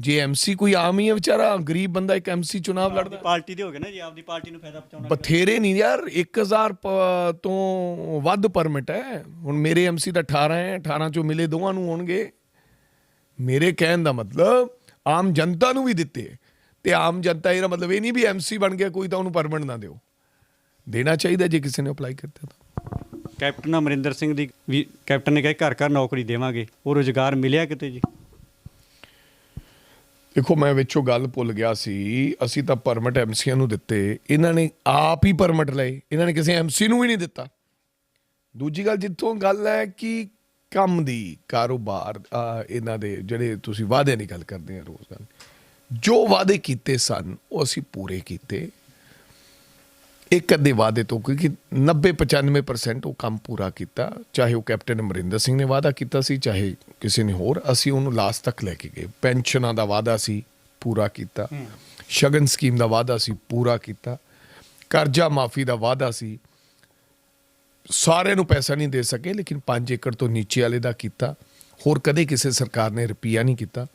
ਜੇ ਐਮਸੀ ਕੋਈ ਆਮ ਹੀ ਹੈ ਵਿਚਾਰਾ ਗਰੀਬ ਬੰਦਾ ਇੱਕ ਐਮਸੀ ਆਪਦੀ ਲੜਦਾ। ਪਾਰਟੀ ਦੇ ਹੋਗੇ ਨਾ ਜੀ ਆਪਦੀ ਪਾਰਟੀ ਨੂੰ ਫਾਇਦਾ ਪਹੁੰਚਾਉਣਾ। ਬਥੇਰੇ ਨਹੀਂ ਯਾਰ 1000 ਪ- ਤੋਂ ਵੱਧ ਪਰਮਿਟ ਹੈ। ਹੁਣ ਮੇਰੇ ਐਮਸੀ ਤਾਂ 18 ਹੈ 18 ਚੋਂ ਮਿਲੇ ਦੋਵਾਂ ਨੂੰ ਹੋਣਗੇ। ਮੇਰੇ ਕਹਿਣ ਦਾ ਮਤਲਬ ਆਮ ਜਨਤਾ ਨੂੰ ਵੀ ਦਿੱਤੇ। ਤੇ ਆਮ ਜਨਤਾ ਇਹਦਾ ਮਤਲਬ ਇਹ ਨਹੀਂ ਵੀ ਐਮਸੀ ਬਣ ਗਿਆ ਕੋਈ ਤਾਂ ਉਹਨੂੰ ਪਰਮਿਟ ਨਾ ਦਿਓ। ਦੇਣਾ ਚਾਹੀਦਾ ਜੇ ਕਿਸੇ ਨੇ ਅਪਲਾਈ ਕੀਤਾ ਤਾਂ। ਕੈਪਟਨ ਅਮਰਿੰਦਰ ਸਿੰਘ ਦੀ ਵੀ ਕੈਪਟਨ ਨੇ ਕਿਹਾ ਘਰ ਘਰ ਨੌਕਰੀ ਦੇਵਾਂਗੇ ਉਹ ਰੋਜ਼ਗਾਰ ਮਿਲਿਆ ਕਿਤੇ ਜੀ? ਦੇਖੋ ਮੈਂ ਵਿੱਚੋਂ ਗੱਲ ਭੁੱਲ ਗਿਆ ਸੀ ਅਸੀਂ ਤਾਂ ਪਰਮਿਟ ਐਮਸੀਆਂ ਨੂੰ ਦਿੱਤੇ। ਇਹਨਾਂ ਨੇ ਆਪ ਹੀ ਪਰਮਿਟ ਲਏ। ਇਹਨਾਂ ਨੇ ਕਿਸੇ ਐਮਸੀ ਨੂੰ ਵੀ ਨਹੀਂ ਦਿੱਤਾ। ਦੂਜੀ ਗੱਲ ਜਿੱਥੋਂ ਗੱਲ ਹੈ ਕਿ ਕੰਮ ਦੀ ਕਾਰੋਬਾਰ ਇਹਨਾਂ ਦੇ ਜਿਹੜੇ ਤੁਸੀਂ ਵਾਅਦੇ ਦੀ ਗੱਲ ਕਰਦੇ ਆ ਰੋਜ਼ ਨਾਲ ਜੋ ਵਾਅਦੇ ਕੀਤੇ ਸਨ ਉਹ ਅਸੀਂ ਪੂਰੇ ਕੀਤੇ। ਇੱਕ ਅੱਧੇ ਵਾਅਦੇ ਤੋਂ ਕਿਉਂਕਿ 90 95% ਉਹ ਕੰਮ ਪੂਰਾ ਕੀਤਾ ਚਾਹੇ ਉਹ ਕੈਪਟਨ ਅਮਰਿੰਦਰ ਸਿੰਘ ਨੇ ਵਾਅਦਾ ਕੀਤਾ ਸੀ ਚਾਹੇ ਕਿਸੇ ਨੇ ਹੋਰ ਅਸੀਂ ਉਹਨੂੰ ਲਾਸਟ ਤੱਕ ਲੈ ਕੇ ਗਏ। ਪੈਨਸ਼ਨਾਂ ਦਾ ਵਾਅਦਾ ਸੀ ਪੂਰਾ ਕੀਤਾ। ਸ਼ਗਨ ਸਕੀਮ ਦਾ ਵਾਅਦਾ ਸੀ ਪੂਰਾ ਕੀਤਾ। ਕਰਜ਼ਾ ਮਾਫੀ ਦਾ ਵਾਅਦਾ ਸੀ ਸਾਰਿਆਂ ਨੂੰ ਪੈਸਾ ਨਹੀਂ ਦੇ ਸਕੇ, ਲੇਕਿਨ 5 ਏਕੜ ਤੋਂ ਨੀਚੇ ਵਾਲੇ ਦਾ ਕੀਤਾ। ਹੋਰ ਕਦੇ ਕਿਸੇ ਸਰਕਾਰ ਨੇ ਰੁਪਈਆ ਨਹੀਂ ਕੀਤਾ।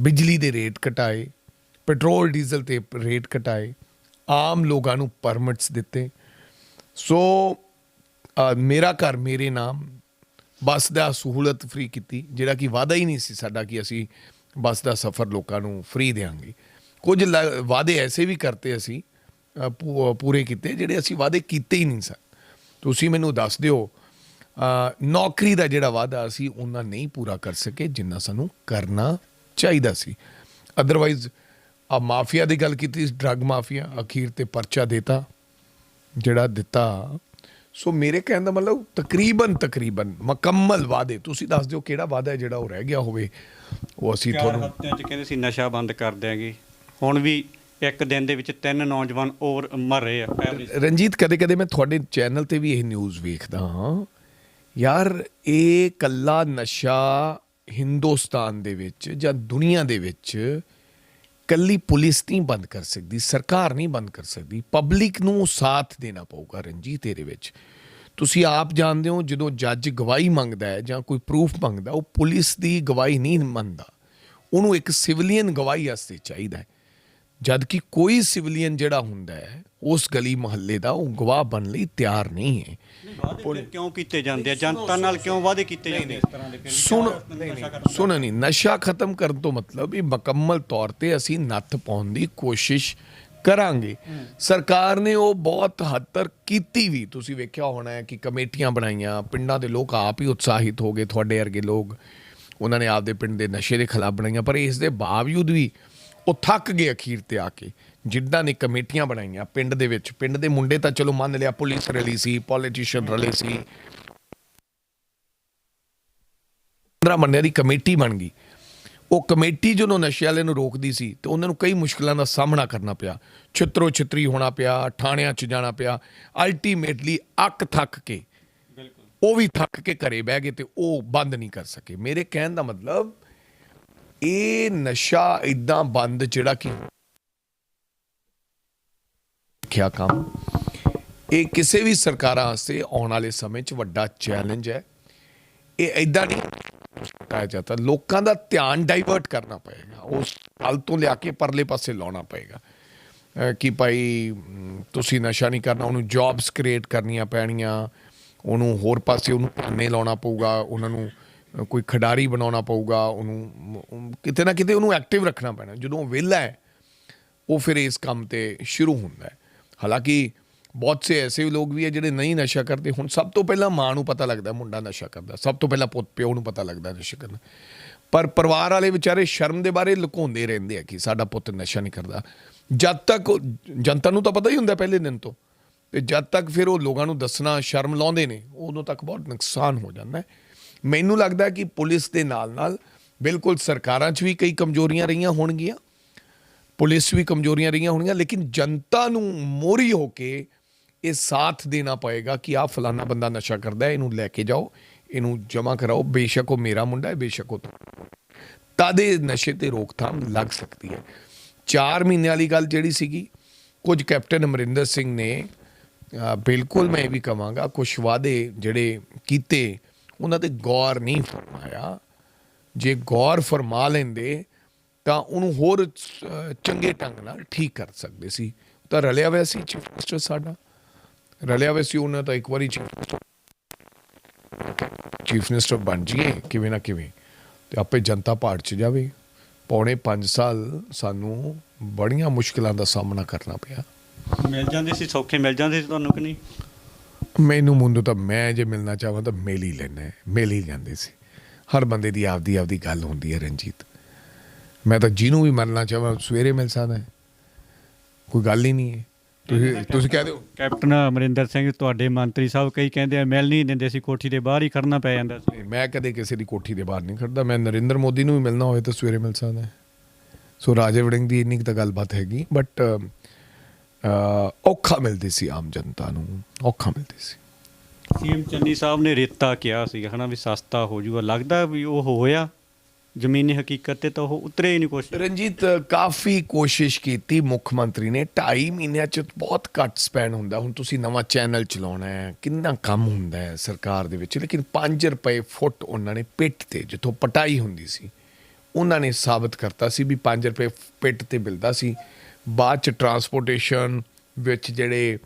ਬਿਜਲੀ ਦੇ ਰੇਟ ਘਟਾਏ, ਪੈਟਰੋਲ, ਡੀਜ਼ਲ ਤੇ ਰੇਟ ਘਟਾਏ, ਆਮ ਲੋਕਾਂ ਨੂੰ ਪਰਮਿਟਸ ਦਿੱਤੇ। ਸੋ ਮੇਰਾ ਘਰ ਮੇਰੇ ਨਾਮ, ਬੱਸ ਦਾ ਸਹੂਲਤ ਫ੍ਰੀ ਕੀਤੀ, ਜਿਹੜਾ ਕਿ ਵਾਅਦਾ ਹੀ ਨਹੀਂ ਸੀ ਸਾਡਾ ਕਿ ਅਸੀਂ ਬੱਸ ਦਾ ਸਫ਼ਰ ਲੋਕਾਂ ਨੂੰ ਫ੍ਰੀ ਦੇਵਾਂਗੇ ਕੁਝ ਲ- ਵਾਅਦੇ ਐਸੇ ਵੀ ਕਰਤੇ ਅਸੀਂ ਪੂ- ਪੂਰੇ ਕੀਤੇ, ਜਿਹੜੇ ਅਸੀਂ ਵਾਅਦੇ ਕੀਤੇ ਹੀ ਨਹੀਂ ਸਨ ਤੁਸੀਂ ਮੈਨੂੰ ਦੱਸ ਦਿਓ ਨੌਕਰੀ ਦਾ ਜਿਹੜਾ ਵਾਅਦਾ ਅਸੀਂ ਉਹਨਾਂ ਨਹੀਂ ਪੂਰਾ ਕਰ ਸਕੇ ਜਿੰਨਾ ਸਾਨੂੰ ਕਰਨਾ ਚਾਹੀਦਾ ਸੀ। ਅਦਰਵਾਈਜ਼ ਆ ਮਾਫੀਆ ਦੀ ਗੱਲ ਕੀਤੀ ਡਰੱਗ ਮਾਫੀਆ ਅਖੀਰ ਤੇ ਪਰਚਾ ਦੇਤਾ ਜਿਹੜਾ ਦਿੱਤਾ। ਸੋ ਮੇਰੇ ਕਹਿਣ ਦਾ ਮਤਲਬ ਤਕਰੀਬਨ ਤਕਰੀਬਨ ਮੁਕੰਮਲ ਵਾਅਦੇ। ਤੁਸੀਂ ਦੱਸ ਦਿਓ ਕਿਹੜਾ ਵਾਅਦਾ ਹੈ ਜਿਹੜਾ ਉਹ ਰਹਿ ਗਿਆ ਹੋਵੇ ਉਹ ਅਸੀਂ ਤੁਹਾਨੂੰ ਹਫ਼ਤਿਆਂ ਚ ਕਹਿੰਦੇ ਸੀ ਨਸ਼ਾ ਬੰਦ ਕਰ ਦਿਆਂਗੇ। ਹੁਣ ਵੀ ਇੱਕ ਦਿਨ ਦੇ ਵਿੱਚ ਤਿੰਨ ਨੌਜਵਾਨ ਹੋਰ ਮਰ ਰਹੇ ਆ ਰਣਜੀਤ ਕਦੇ ਕਦੇ ਮੈਂ ਤੁਹਾਡੇ ਚੈਨਲ ਤੇ ਵੀ ਇਹ ਨਿਊਜ਼ ਵੇਖਦਾ ਹਾਂ। ਯਾਰ, ਇਹ ਕੱਲਾ ਨਸ਼ਾ ਹਿੰਦੁਸਤਾਨ ਦੇ ਵਿੱਚ ਜਾਂ ਦੁਨੀਆ ਦੇ ਵਿੱਚ ਕੱਲੀ ਪੁਲਿਸ ਨਹੀਂ ਬੰਦ ਕਰ ਸਕਦੀ, ਸਰਕਾਰ ਨਹੀਂ ਬੰਦ ਕਰ ਸਕਦੀ ਪਬਲਿਕ ਨੂੰ ਸਾਥ ਦੇਣਾ ਪਊਗਾ ਰਣਜੀਤ ਇਹਦੇ ਵਿੱਚ। ਤੁਸੀਂ ਆਪ ਜਾਣਦੇ ਹੋ, ਜਦੋਂ ਜੱਜ ਗਵਾਹੀ ਮੰਗਦਾ ਹੈ ਜਾਂ ਕੋਈ ਪ੍ਰੂਫ ਮੰਗਦਾ, ਉਹ ਪੁਲਿਸ ਦੀ ਗਵਾਹੀ ਨਹੀਂ ਮੰਨਦਾ। ਉਹਨੂੰ ਇੱਕ ਸਿਵਲੀਅਨ ਗਵਾਹੀ ਵਾਸਤੇ ਚਾਹੀਦਾ ਹੈ। ਜਦ ਕਿ ਕੋਈ ਸਿਵਲੀਅਨ ਜਿਹੜਾ ਹੁੰਦਾ ਹੈ ਉਸ ਗਲੀ ਮੁਹੱਲੇ ਦਾ ਉਹ ਗਵਾਹ ਬਣ ਲਈ ਤਿਆਰ ਨਹੀਂ ਹੈ। ਵਾਅਦੇ ਕਿਉਂ ਕੀਤੇ ਜਾਂਦੇ ਆ? ਜਨਤਾ ਨਾਲ ਕਿਉਂ ਵਾਅਦੇ ਕੀਤੇ ਜਾਂਦੇ ਇਸ ਤਰ੍ਹਾਂ ਦੇ ਫਿਰ ਸੁਣ ਸੁਣ ਨਹੀਂ ਨਸ਼ਾ ਖਤਮ ਕਰਨ ਤੋਂ ਮਤਲਬ ਇਹ ਮੁਕੰਮਲ ਤੌਰ ਤੇ ਅਸੀਂ ਨੱਥ ਪਾਉਣ ਦੀ ਕੋਸ਼ਿਸ਼ ਕਰਾਂਗੇ। ਸਰਕਾਰ ਨੇ ਉਹ ਬਹੁਤ ਹੱਦ ਤੱਕ ਕੀਤੀ ਵੀ ਤੁਸੀਂ ਵੇਖਿਆ ਹੋਣਾ ਹੈ ਕਿ ਕਮੇਟੀਆਂ ਬਣਾਈਆਂ ਪਿੰਡਾਂ ਦੇ ਲੋਕ ਆਪ ਹੀ ਉਤਸ਼ਾਹਿਤ ਹੋ ਗਏ ਤੁਹਾਡੇ ਵਰਗੇ ਲੋਕ ਉਹਨਾਂ ਨੇ ਆਪਦੇ ਪਿੰਡ ਦੇ ਨਸ਼ੇ ਦੇ ਖਿਲਾਫ ਬਣਾਈਆਂ ਪਰ ਇਸ ਦੇ ਬਾਵਜੂਦ ਵੀ ਉਹ ਥੱਕ ਗਏ ਅਖੀਰ ਤੇ ਆ ਕੇ। ਜਿੱਦਾਂ ਨੇ ਕਮੇਟੀਆਂ ਬਣਾਈਆਂ ਪਿੰਡ ਦੇ ਵਿੱਚ। ਪਿੰਡ ਦੇ ਮੁੰਡੇ ਤਾਂ ਚਲੋ ਮੰਨ ਲਿਆ ਪੁਲਿਸ ਰਲੀ ਸੀ ਪੋਲੀਟੀਸ਼ੀਅਨ ਰਲੇ ਸੀ। 15 ਬੰਦਿਆਂ ਦੀ ਕਮੇਟੀ ਬਣ ਗਈ। ਉਹ ਕਮੇਟੀ ਜਦੋਂ ਨਸ਼ੇ ਵਾਲੇ ਨੂੰ ਰੋਕਦੀ ਸੀ ਤੇ ਉਹਨਾਂ ਨੂੰ ਕਈ ਮੁਸ਼ਕਲਾਂ ਦਾ ਸਾਹਮਣਾ ਕਰਨਾ ਪਿਆ। ਛਿੱਤਰੋ ਛਿੱਤਰੀ ਹੋਣਾ ਪਿਆ ਥਾਣਿਆਂ 'ਚ ਜਾਣਾ ਪਿਆ। ਅਲਟੀਮੇਟਲੀ ਅੱਕ ਥੱਕ ਕੇ ਬਿਲਕੁਲ। ਉਹ ਵੀ ਥੱਕ ਕੇ ਘਰੇ ਬਹਿ ਗਏ ਤੇ ਉਹ ਬੰਦ ਨਹੀਂ ਕਰ ਸਕੇ। ਮੇਰੇ ਕਹਿਣ ਦਾ ਮਤਲਬ ਇਹ ਨਸ਼ਾ ਇਦਾਂ ਬੰਦ ਜਿਹੜਾ ਕਿ ਕਿਆ ਕੰਮ? ਇਹ ਕਿਸੇ ਵੀ ਸਰਕਾਰਾਂ ਵਾਸਤੇ ਆਉਣ ਵਾਲੇ ਸਮੇਂ 'ਚ ਵੱਡਾ ਚੈਲੰਜ ਹੈ। ਇਹ ਇਦਾਂ ਨਹੀਂ ਹਟਾਇਆ ਜਾਂਦਾ। ਲੋਕਾਂ ਦਾ ਧਿਆਨ ਡਾਈਵਰਟ ਕਰਨਾ ਪਏਗਾ। ਉਸ ਹਲ ਤੋਂ ਲਿਆ ਕੇ ਪਰਲੇ ਪਾਸੇ ਲਾਉਣਾ ਪਏਗਾ। ਕਿ ਭਾਈ ਤੁਸੀਂ ਨਸ਼ਾ ਨਹੀਂ ਕਰਨਾ, ਉਹਨੂੰ ਜੌਬਸ ਕ੍ਰੀਏਟ ਕਰਨੀਆਂ ਪੈਣੀਆਂ। ਉਹਨੂੰ ਹੋਰ ਪਾਸੇ ਉਹਨੂੰ ਭਾਨੇ ਲਾਉਣਾ ਪਊਗਾ। ਉਹਨਾਂ ਨੂੰ ਕੋਈ ਖਿਡਾਰੀ ਬਣਾਉਣਾ ਪਊਗਾ, ਉਹਨੂੰ ਕਿਤੇ ਨਾ ਕਿਤੇ ਉਹਨੂੰ ਐਕਟਿਵ ਰੱਖਣਾ ਪੈਣਾ। ਜਦੋਂ ਵਿਹਲਾ ਹੈ, ਉਹ ਫਿਰ ਇਸ ਕੰਮ ਤੇ ਸ਼ੁਰੂ ਹੁੰਦਾ ਹੈ। ਹਾਲਾਂਕਿ ਬਹੁਤ ਸੇ ਐਸੇ ਲੋਕ ਵੀ ਹੈ ਜਿਹੜੇ ਨਹੀਂ ਨਸ਼ਾ ਕਰਦੇ। ਹੁਣ ਸਭ ਤੋਂ ਪਹਿਲਾਂ ਮਾਂ ਨੂੰ ਪਤਾ ਲੱਗਦਾ, ਮੁੰਡਾ ਨਸ਼ਾ ਕਰਦਾ। ਸਭ ਤੋਂ ਪਹਿਲਾਂ ਪੁੱਤ, ਪਿਓ ਨੂੰ ਪਤਾ ਲੱਗਦਾ ਨਸ਼ਾ ਕਰਨਾ। ਪਰ ਪਰਿਵਾਰ ਵਾਲੇ ਵਿਚਾਰੇ ਸ਼ਰਮ ਦੇ ਬਾਰੇ ਲੁਕਾਉਂਦੇ ਰਹਿੰਦੇ ਆ ਕਿ ਸਾਡਾ ਪੁੱਤ ਨਸ਼ਾ ਨਹੀਂ ਕਰਦਾ। ਜਦ ਤੱਕ ਉਹ- ਜਨਤਾ ਨੂੰ ਤਾਂ ਪਤਾ ਹੀ ਹੁੰਦਾ ਪਹਿਲੇ ਦਿਨ ਤੋਂ। ਤੇ ਜਦ ਤੱਕ ਫਿਰ ਉਹ ਲੋਕਾਂ ਨੂੰ ਦੱਸਣਾ, ਸ਼ਰਮ ਲਾਉਂਦੇ ਨੇ, ਉਦੋਂ ਤੱਕ ਬਹੁਤ ਨੁਕਸਾਨ ਹੋ ਜਾਂਦਾ ਹੈ। ਮੈਨੂੰ ਲੱਗਦਾ ਕਿ ਪੁਲਿਸ ਦੇ ਨਾਲ ਨਾਲ ਬਿਲਕੁਲ ਸਰਕਾਰਾਂ 'ਚ ਵੀ ਕਈ ਕਮਜ਼ੋਰੀਆਂ ਰਹੀਆਂ ਹੋਣਗੀਆਂ, ਪੁਲਿਸ ਵੀ ਕਮਜ਼ੋਰੀਆਂ ਰਹੀਆਂ ਹੋਣਗੀਆਂ, ਲੇਕਿਨ ਜਨਤਾ ਨੂੰ ਮੋਰੀ ਹੋ ਕੇ ਇਹ ਸਾਥ ਦੇਣਾ ਪਏਗਾ ਕਿ ਆ ਫਲਾਨਾ ਬੰਦਾ ਨਸ਼ਾ ਕਰਦਾ ਹੈ, ਇਹਨੂੰ ਲੈ ਕੇ ਜਾਓ, ਇਹਨੂੰ ਜਮ੍ਹਾਂ ਕਰਾਓ, ਬੇਸ਼ੱਕ ਉਹ ਮੇਰਾ ਮੁੰਡਾ ਹੈ, ਬੇਸ਼ੱਕ ਉਹ ਤਦੇ ਨਸ਼ੇ ਤੇ ਰੋਕਥਾਮ ਲੱਗ ਸਕਦੀ ਹੈ। 4 ਮਹੀਨੇ ਵਾਲੀ ਗੱਲ ਜਿਹੜੀ ਸੀਗੀ, ਕੁਝ ਕੈਪਟਨ ਅਮਰਿੰਦਰ ਸਿੰਘ ਨੇ ਬਿਲਕੁਲ ਮੈਂ ਇਹ ਵੀ ਕਵਾਂਗਾ, ਕੁਝ ਵਾਅਦੇ ਜਿਹੜੇ ਕੀਤੇ ਉਹਨਾਂ ਤੇ ਗੌਰ ਨਹੀਂ ਫਰਮਾਇਆ। ਜੇ ਗੌਰ ਫਰਮਾ ਲੈਂਦੇ, ਤਾਂ ਉਹਨੂੰ ਹੋਰ ਚੰਗੇ ਢੰਗ ਨਾਲ ਠੀਕ ਕਰ ਸਕਦੇ ਸੀ। ਤਾਂ ਰਲਿਆ ਹੋਇਆ ਸੀ ਚੀਫ ਮਿਨਿਸਟਰ ਸਾਡਾ। ਰਲਿਆ ਹੋਇਆ ਸੀ, ਉਹਨਾਂ ਤਾਂ ਇੱਕ ਵਾਰੀ ਚੀਫ ਮਿਨਿਸਟਰ ਬਣ ਜੀਏ ਕਿਵੇਂ ਨਾ ਕਿਵੇਂ। ਤੇ ਆਪੇ ਜਨਤਾ ਪਾੜ ਚ ਜਾਵੇ। ਪੌਣੇ 5 ਸਾਲ ਸਾਨੂੰ ਬੜੀਆਂ ਮੁਸ਼ਕਲਾਂ ਦਾ ਸਾਹਮਣਾ ਕਰਨਾ ਪਿਆ। ਮਿਲ ਜਾਂਦੇ ਸੀ, ਸੌਖੇ ਮਿਲ ਜਾਂਦੇ ਸੀ ਤੁਹਾਨੂੰ ਕਿ ਨਹੀਂ? ਮੈਨੂੰ ਮੁੰਡੂ ਤਾਂ ਮੈਂ ਜੇ ਮਿਲਣਾ ਚਾਹਾਂ ਤਾਂ ਮਿਲ ਹੀ ਲੈਣਾ ਹੈ, ਮਿਲ ਹੀ ਜਾਂਦੇ ਸੀ। ਹਰ ਬੰਦੇ ਦੀ ਆਪਦੀ ਆਪਦੀ ਗੱਲ ਹੁੰਦੀ ਹੈ ਰਣਜੀਤ। ਮੈਂ ਤਾਂ ਜਿਹਨੂੰ ਵੀ ਮਿਲਣਾ ਚਾਹਾਂ ਸਵੇਰੇ ਮਿਲ ਸਕਦਾ। ਕੋਈ ਗੱਲ ਹੀ ਨਹੀਂ ਹੈ। ਤੁਸੀਂ ਤੁਸੀਂ ਕਹਿ ਦਿਓ। ਕੈਪਟਨ ਅਮਰਿੰਦਰ ਸਿੰਘ ਤੁਹਾਡੇ ਮੰਤਰੀ ਸਾਹਿਬ ਕਈ ਕਹਿੰਦੇ ਆ ਮਿਲ ਨਹੀਂ ਦਿੰਦੇ ਸੀ ਕੋਠੀ ਦੇ ਬਾਹਰ ਹੀ ਖੜਨਾ ਪੈ ਜਾਂਦਾ ਸੀ। ਮੈਂ ਕਦੇ ਕਿਸੇ ਦੀ ਕੋਠੀ ਦੇ ਬਾਹਰ ਨਹੀਂ ਖੜਦਾ। ਮੈਂ ਨਰਿੰਦਰ ਮੋਦੀ ਨੂੰ ਵੀ ਮਿਲਣਾ ਹੋਵੇ ਤਾਂ ਸਵੇਰੇ ਮਿਲ ਸਕਦਾ। ਸੋ ਰਾਜੇ ਵੜਿੰਗ ਦੀ ਇੰਨੀ ਕੁ ਤਾਂ ਗੱਲਬਾਤ ਹੈਗੀ ਬਟ ਔਖਾ ਮਿਲਦੀ ਸੀ ਆਮ ਜਨਤਾ ਨੂੰ ਔਖਾ ਮਿਲਦੀ ਸੀ। ਸੀਐਮ ਚੰਨੀ ਸਾਹਿਬ ਨੇ ਰੇਤਾ ਕਿਹਾ ਸੀਗਾ ਹਨਾ ਵੀ ਸਸਤਾ ਹੋ ਜਾਊਗਾ। ਲੱਗਦਾ ਵੀ ਉਹ ਹੋਇਆ ਜ਼ਮੀਨੀ ਹਕੀਕਤ ਤੇ ਤਾਂ ਉਹ ਉਤਰੇ ਹੀ ਨਹੀਂ ਕੁਛ। ਰਣਜੀਤ ਕਾਫੀ ਕੋਸ਼ਿਸ਼ ਕੀਤੀ ਮੁੱਖ ਮੰਤਰੀ ਨੇ। 2.5 ਮਹੀਨਿਆਂ ਚ ਬਹੁਤ ਘੱਟ ਸਪੈਨ ਹੁੰਦਾ। ਹੁਣ ਤੁਸੀਂ ਨਵਾਂ ਚੈਨਲ ਚਲਾਉਣਾ ਹੈ ਕਿੰਨਾ ਕੰਮ ਹੁੰਦਾ ਹੈ ਸਰਕਾਰ ਦੇ ਵਿੱਚ। ਲੇਕਿਨ 5 ਰੁਪਏ ਫੁੱਟ ਉਹਨਾਂ ਨੇ ਪਿੱਟ ਤੇ ਜਿੱਥੋਂ ਪਟਾਈ ਹੁੰਦੀ ਸੀ ਉਹਨਾਂ ਨੇ ਸਾਬਤ ਕਰਤਾ ਸੀ ਵੀ 5 ਰੁਪਏ ਪਿੱਟ ਤੇ ਮਿਲਦਾ ਸੀ। ਬਾਅਦ ਚ ਟਰਾਂਸਪੋਰਟੇਸ਼ਨ ਵਿੱਚ ਜਿਹੜੇ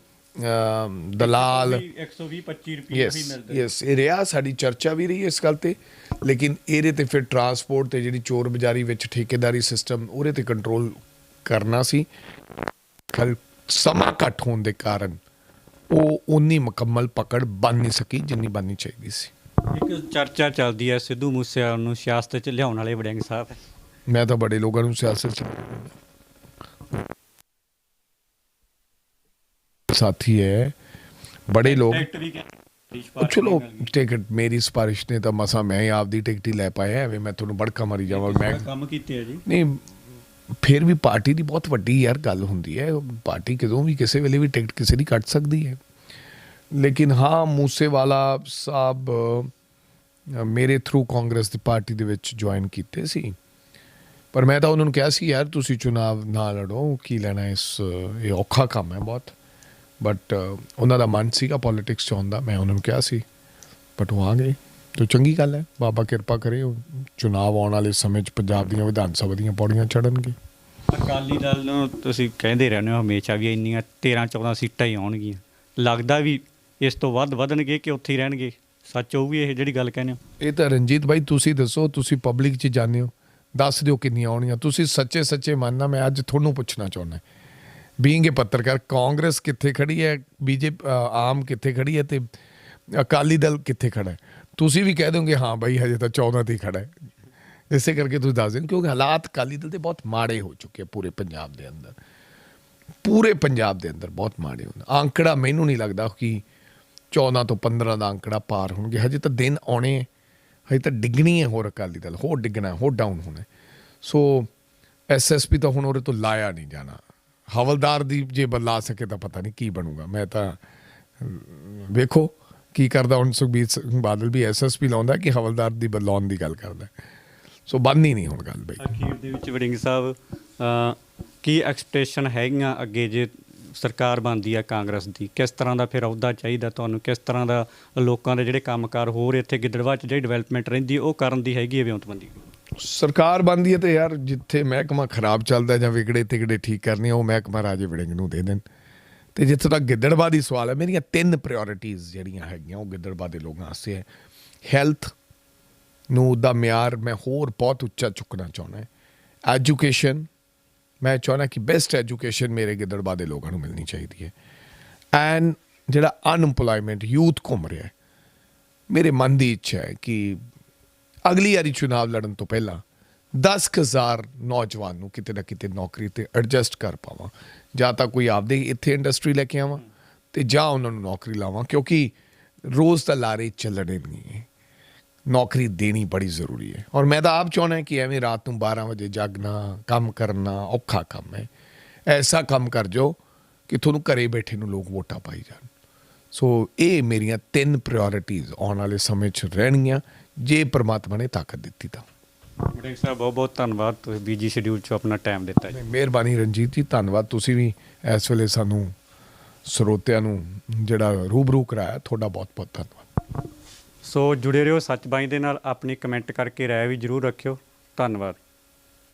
ਦਲਾਲ 120 25 ਰੁਪਏ ਯੈਸ ਯੈਸ ਇਹ ਰਿਹਾ ਸਾਡੀ ਚਰਚਾ ਵੀ ਰਹੀ ਇਸ ਗੱਲ ਤੇ। ਲੇਕਿਨ ਇਹਦੇ ਤੇ ਫਿਰ ਟਰਾਂਸਪੋਰਟ ਤੇ ਜਿਹੜੀ ਚੋਰ ਬਜ਼ਾਰੀ ਵਿੱਚ ਠੇਕੇਦਾਰੀ ਸਿਸਟਮ ਉਹਦੇ ਤੇ ਕੰਟਰੋਲ ਕਰਨਾ ਸੀ। ਖਲ ਸਮਾਂ ਘੱਟ ਹੋਣ ਦੇ ਕਾਰਨ ਉਹ ਉਨੀ ਮੁਕੰਮਲ ਪਕੜ ਬਣ ਨਹੀਂ ਸਕੀ ਜਿੰਨੀ ਬਣਨੀ ਚਾਹੀਦੀ ਸੀ। ਇੱਕ ਚਰਚਾ ਚੱਲਦੀ ਹੈ ਸਿੱਧੂ ਮੂਸੇਵਾਲ ਨੂੰ ਸਿਆਸਤ 'ਚ ਲਿਆਉਣ ਵਾਲੇ ਵੜਿੰਗ ਸਾਹਿਬ। ਮੈਂ ਤਾਂ ਬੜੇ ਲੋਕਾਂ ਨੂੰ ਸਿਆਸਤ ਚ ਸਾਥੀ ਹੈ ਬੜੇ ਲੋਕ ਚਲੋ ਟਿਕਟ ਮੇਰੀ ਸਿਫਾਰਿਸ਼ ਨੇ ਤਾਂ ਮਸਾ ਮੈਂ ਹੀ ਆਪਦੀ ਟਿਕਟ ਹੀ ਲੈ ਪਾਇਆ ਐਵੇਂ ਮੈਂ ਤੁਹਾਨੂੰ ਬੜਕਾ ਮਾਰੀ ਜਾਵਾਂ ਮੈਂ ਕੰਮ ਕੀਤੇ ਆ ਜੀ ਨਹੀਂ ਫਿਰ ਵੀ ਪਾਰਟੀ ਦੀ ਬਹੁਤ ਵੱਡੀ ਯਾਰ ਗੱਲ ਹੁੰਦੀ ਹੈ ਪਾਰਟੀ ਕਦੋਂ ਵੀ ਕਿਸੇ ਵੇਲੇ ਵੀ ਟਿਕਟ ਕਿਸੇ ਦੀ ਕੱਟ ਸਕਦੀ ਹੈ ਲੇਕਿਨ ਹਾਂ ਮੂਸੇਵਾਲਾ ਸਾਹਿਬ ਮੇਰੇ ਥਰੂ ਕਾਂਗਰਸ ਦੀ ਪਾਰਟੀ ਦੇ ਵਿੱਚ ਜੁਆਇਨ ਕੀਤੇ ਸੀ ਪਰ ਮੈਂ ਤਾਂ ਉਹਨਾਂ ਨੂੰ ਕਿਹਾ ਸੀ ਯਾਰ ਤੁਸੀਂ ਚੁਣਾਵ ਨਾ ਲੜੋ ਕੀ ਲੈਣਾ ਇਸ ਇਹ ਔਖਾ ਕੰਮ ਹੈ ਬਹੁਤ ਬਟ ਉਹਨਾਂ ਦਾ ਮਨ ਸੀਗਾ ਪੋਲਿਟਿਕਸ ਚ ਆਉਣ ਦਾ। ਮੈਂ ਉਹਨਾਂ ਨੂੰ ਕਿਹਾ ਸੀ ਬਟ ਉਹ ਆ ਗਏ। ਤੇ ਚੰਗੀ ਗੱਲ ਹੈ। ਬਾਬਾ ਕਿਰਪਾ ਕਰੇ ਉਹ ਚੁਣਾਵ ਆਉਣ ਵਾਲੇ ਸਮੇਂ 'ਚ ਪੰਜਾਬ ਦੀਆਂ ਵਿਧਾਨ ਸਭਾ ਦੀਆਂ ਪੌੜੀਆਂ ਚੜਨਗੇ ਅਕਾਲੀ ਦਲ ਨੂੰ ਤੁਸੀਂ ਕਹਿੰਦੇ ਰਹਿੰਦੇ ਹੋ ਹਮੇਸ਼ਾ ਵੀ ਇੰਨੀਆਂ 13 14 ਸੀਟਾਂ ਹੀ ਆਉਣਗੀਆਂ। ਲੱਗਦਾ ਵੀ ਇਸ ਤੋਂ ਵੱਧ ਵਧਣਗੇ ਕਿ ਉੱਥੇ ਹੀ ਰਹਿਣਗੇ? ਸੱਚ ਉਹ ਵੀ ਇਹ ਜਿਹੜੀ ਗੱਲ ਕਹਿੰਦੇ ਹੋ। ਇਹ ਤਾਂ ਰਣਜੀਤ ਭਾਈ ਤੁਸੀਂ ਦੱਸੋ ਤੁਸੀਂ ਪਬਲਿਕ 'ਚ ਜਾਂਦੇ ਹੋ। ਦੱਸ ਦਿਓ ਕਿੰਨੀਆਂ ਆਉਣੀਆਂ। ਤੁਸੀਂ ਸੱਚੇ ਸੱਚੇ ਮੰਨਣਾ ਮੈਂ ਅੱਜ ਤੁਹਾਨੂੰ ਪੁੱਛਣਾ ਚਾਹੁੰਦਾ। ਬੀਇੰਗ ਅ ਪੱਤਰਕਾਰ, ਕਾਂਗਰਸ ਕਿੱਥੇ ਖੜੀ ਹੈ? ਬੀਜੇਪੀ ਆਮ ਕਿੱਥੇ ਖੜੀ ਹੈ ਤੇ ਅਕਾਲੀ ਦਲ ਕਿੱਥੇ ਖੜਾ ਹੈ? ਤੁਸੀਂ ਵੀ ਕਹਿ ਦੋਗੇ, ਹਾਂ ਬਾਈ, ਹਜੇ ਤਾਂ 14 ਤੇ ਹੀ ਖੜਾ ਹੈ। ਇਸੇ ਕਰਕੇ ਤੁਸੀਂ ਦੱਸ ਦਿਓ, ਕਿਉਂਕਿ ਹਾਲਾਤ ਅਕਾਲੀ ਦਲ ਦੇ ਬਹੁਤ ਮਾੜੇ ਹੋ ਚੁੱਕੇ ਆ ਪੂਰੇ ਪੰਜਾਬ ਦੇ ਅੰਦਰ। ਪੂਰੇ ਪੰਜਾਬ ਦੇ ਅੰਦਰ ਬਹੁਤ ਮਾੜੇ ਹੁੰਦੇ ਆંકੜਾ ਮੈਨੂੰ ਨਹੀਂ ਲੱਗਦਾ ਕਿ 14 ਤੋਂ 15 ਦਾ ਆંકੜਾ ਪਾਰ ਹੋਣਗੇ। ਹਜੇ ਤਾਂ ਦਿਨ ਆਉਣੇ ਹਜੇ ਤਾਂ ਡਿੱਗਣੀ ਹੈ ਹੋਰ ਅਕਾਲੀ ਦਲ। ਹੋਰ ਡਿੱਗਣਾ, ਹੋਰ ਡਾਊਨ ਹੋਣਾ ਹੈ। ਸੋ ਐਸਐਸਪੀ ਤਾਂ ਹੁਣ ਉਹਦੇ ਤੋਂ ਲਾਇਆ ਨਹੀਂ ਜਾਣਾ। ਹਵਲਦਾਰ ਦੀ ਜੇ ਬਦਲਾ ਸਕੇ ਤਾਂ ਪਤਾ ਨਹੀਂ ਕੀ ਬਣੂਗਾ। ਮੈਂ ਤਾਂ, ਵੇਖੋ ਕੀ ਕਰਦਾ ਹੁਣ ਸੁਖਬੀਰ ਸਿੰਘ ਬਾਦਲ ਵੀ ਐਸਐਸਪੀ ਲਾਉਂਦਾ ਕਿ ਹਵਲਦਾਰ ਦੀ ਬਦਲਾਉਣ ਦੀ ਗੱਲ ਕਰਦਾ। ਸੋ ਬੰਦ ਹੀ ਨਹੀਂ ਹੁਣ ਗੱਲ ਬਈ। ਅਖੀਰ ਦੇ ਵਿੱਚ ਵੜਿੰਗ ਸਾਹਿਬ ਕੀ ਐਕਸਪੈਕਟੇਸ਼ਨ ਹੈਗੀਆਂ ਅੱਗੇ ਜੇ ਸਰਕਾਰ ਬਣਦੀ ਆ ਕਾਂਗਰਸ ਦੀ? ਕਿਸ ਤਰ੍ਹਾਂ ਦਾ ਫਿਰ ਅਹੁਦਾ ਚਾਹੀਦਾ ਤੁਹਾਨੂੰ? ਕਿਸ ਤਰ੍ਹਾਂ ਦਾ ਲੋਕਾਂ ਦੇ ਜਿਹੜੇ ਕੰਮਕਾਰ ਹੋਰ ਇੱਥੇ ਗਿੱਦੜਵਾ 'ਚ ਜਿਹੜੀ ਡਿਵੈਲਪਮੈਂਟ ਰਹਿੰਦੀ, ਉਹ ਕਰਨ ਦੀ ਹੈਗੀ ਹੈ ਵਿਉਂਤਬੰਦੀ? ਸਰਕਾਰ ਬਣਦੀ ਹੈ ਤੇ ਯਾਰ ਜਿੱਥੇ ਮਹਿਕਮਾ ਖਰਾਬ ਚੱਲਦਾ ਜਾਂ ਵਿਗੜੇ ਤਿਗੜੇ ਠੀਕ ਕਰਨੇ ਉਹ ਮਹਿਕਮਾ ਰਾਜੇ ਵੜਿੰਗ ਨੂੰ ਦੇ ਦੇਣ। ਤੇ ਜਿੱਥੇ ਤੱਕ ਗਿੱਦੜਬਾ ਦੀ ਸਵਾਲ ਹੈ, ਮੇਰੀਆਂ ਤਿੰਨ ਪ੍ਰਾਇੋਰਟੀਆਂ ਜਿਹੜੀਆਂ ਹੈਗੀਆਂ, ਉਹ ਗਿੱਦੜਬਾ ਦੇ ਲੋਕਾਂ ਵਾਸਤੇ ਹੈ। ਹੈਲਥ ਨੂੰ ਦਾ ਮਿਆਰ ਮੈਂ ਹੋਰ ਬਹੁਤ ਉੱਚਾ ਚੁੱਕਣਾ ਚਾਹੁੰਦਾ ਹੈ। ਐਜੂਕੇਸ਼ਨ ਮੈਂ ਚਾਹੁੰਦਾ ਕਿ ਬੈਸਟ ਐਜੂਕੇਸ਼ਨ ਮੇਰੇ ਗਿੱਦੜਬਾ ਦੇ ਲੋਕਾਂ ਨੂੰ ਮਿਲਣੀ ਚਾਹੀਦੀ ਹੈ। ਐਂਡ ਜਿਹੜਾ ਅਨਪਲੋਇਮੈਂਟ ਯੂਥ ਘੁੰਮ ਰਿਹਾ ਹੈ। ਮੇਰੇ ਮਨ ਦੀ ਇੱਛਾ ਹੈ ਕਿ ਅਗਲੀ ਵਾਰੀ ਚੁਣਾਵ ਲੜਨ ਤੋਂ ਪਹਿਲਾਂ 10000 ਨੌਜਵਾਨ ਨੂੰ ਕਿਤੇ ਨਾ ਕਿਤੇ ਨੌਕਰੀ ਤੇ ਐਡਜਸਟ ਕਰ ਪਾਵਾਂ। ਜਾਂ ਤਾਂ ਕੋਈ ਆਪਦੇ ਇੱਥੇ ਇੰਡਸਟਰੀ ਲੈ ਕੇ ਆਵਾਂ ਤੇ ਜਾਂ ਉਹਨਾਂ ਨੂੰ ਨੌਕਰੀ ਲਾਵਾਂ, ਕਿਉਂਕਿ ਰੋਜ਼ ਤਾਂ ਲਾਰੇ ਚੱਲਣੇ ਨਹੀਂ। ਹੈ ਨੌਕਰੀ ਦੇਣੀ ਬੜੀ ਜ਼ਰੂਰੀ ਹੈ। ਔਰ ਮੈਂ ਤਾਂ ਆਪ ਚਾਹੁੰਦਾ ਕਿ ਐਵੇਂ ਰਾਤ ਨੂੰ 12 ਵਜੇ ਜਾਗਣਾ, ਕੰਮ ਕਰਨਾ ਔਖਾ ਕੰਮ ਹੈ। ਐਸਾ ਕੰਮ ਕਰ ਜੋ ਕਿ ਤੁਹਾਨੂੰ ਘਰੇ ਬੈਠੇ ਨੂੰ ਲੋਕ ਵੋਟਾਂ ਪਾਈ ਜਾਣ। ਸੋ ਇਹ ਮੇਰੀਆਂ ਤਿੰਨ ਪ੍ਰਾਇੋਰਟੀਆਂ ਆਉਣ ਵਾਲੇ ਸਮੇਂ 'ਚ ਰਹਿਣਗੀਆਂ। ਜੇ ਪ੍ਰਮਾਤਮਾ ਨੇ ਤਾਕਤ ਦਿੱਤੀ ਤਾਂ। ਵੜਿੰਗ ਸਾਹਿਬ ਬਹੁਤ ਬਹੁਤ ਧੰਨਵਾਦ। ਤੁਸੀਂ ਬੀਜੀ ਸ਼ਡਿਊਲ 'ਚ ਆਪਣਾ ਟਾਈਮ ਦਿੱਤਾ ਜੀ। ਮਿਹਰਬਾਨੀ ਰਣਜੀਤ ਜੀ ਧੰਨਵਾਦ। ਤੁਸੀਂ ਵੀ ਇਸ ਵੇਲੇ ਸਾਨੂੰ ਸਰੋਤਿਆਂ ਨੂੰ ਜਿਹੜਾ ਰੂਬਰੂ ਕਰਾਇਆ ਤੁਹਾਡਾ ਬਹੁਤ ਬਹੁਤ ਧੰਨਵਾਦ। ਸੋ ਜੁੜੇ ਰਹੋ ਸੱਚ ਬਾਈ ਦੇ ਨਾਲ। ਆਪਣੀ ਕਮੈਂਟ ਕਰਕੇ ਰਾਏ ਵੀ ਜਰੂਰ ਰੱਖਿਓ। ਧੰਨਵਾਦ।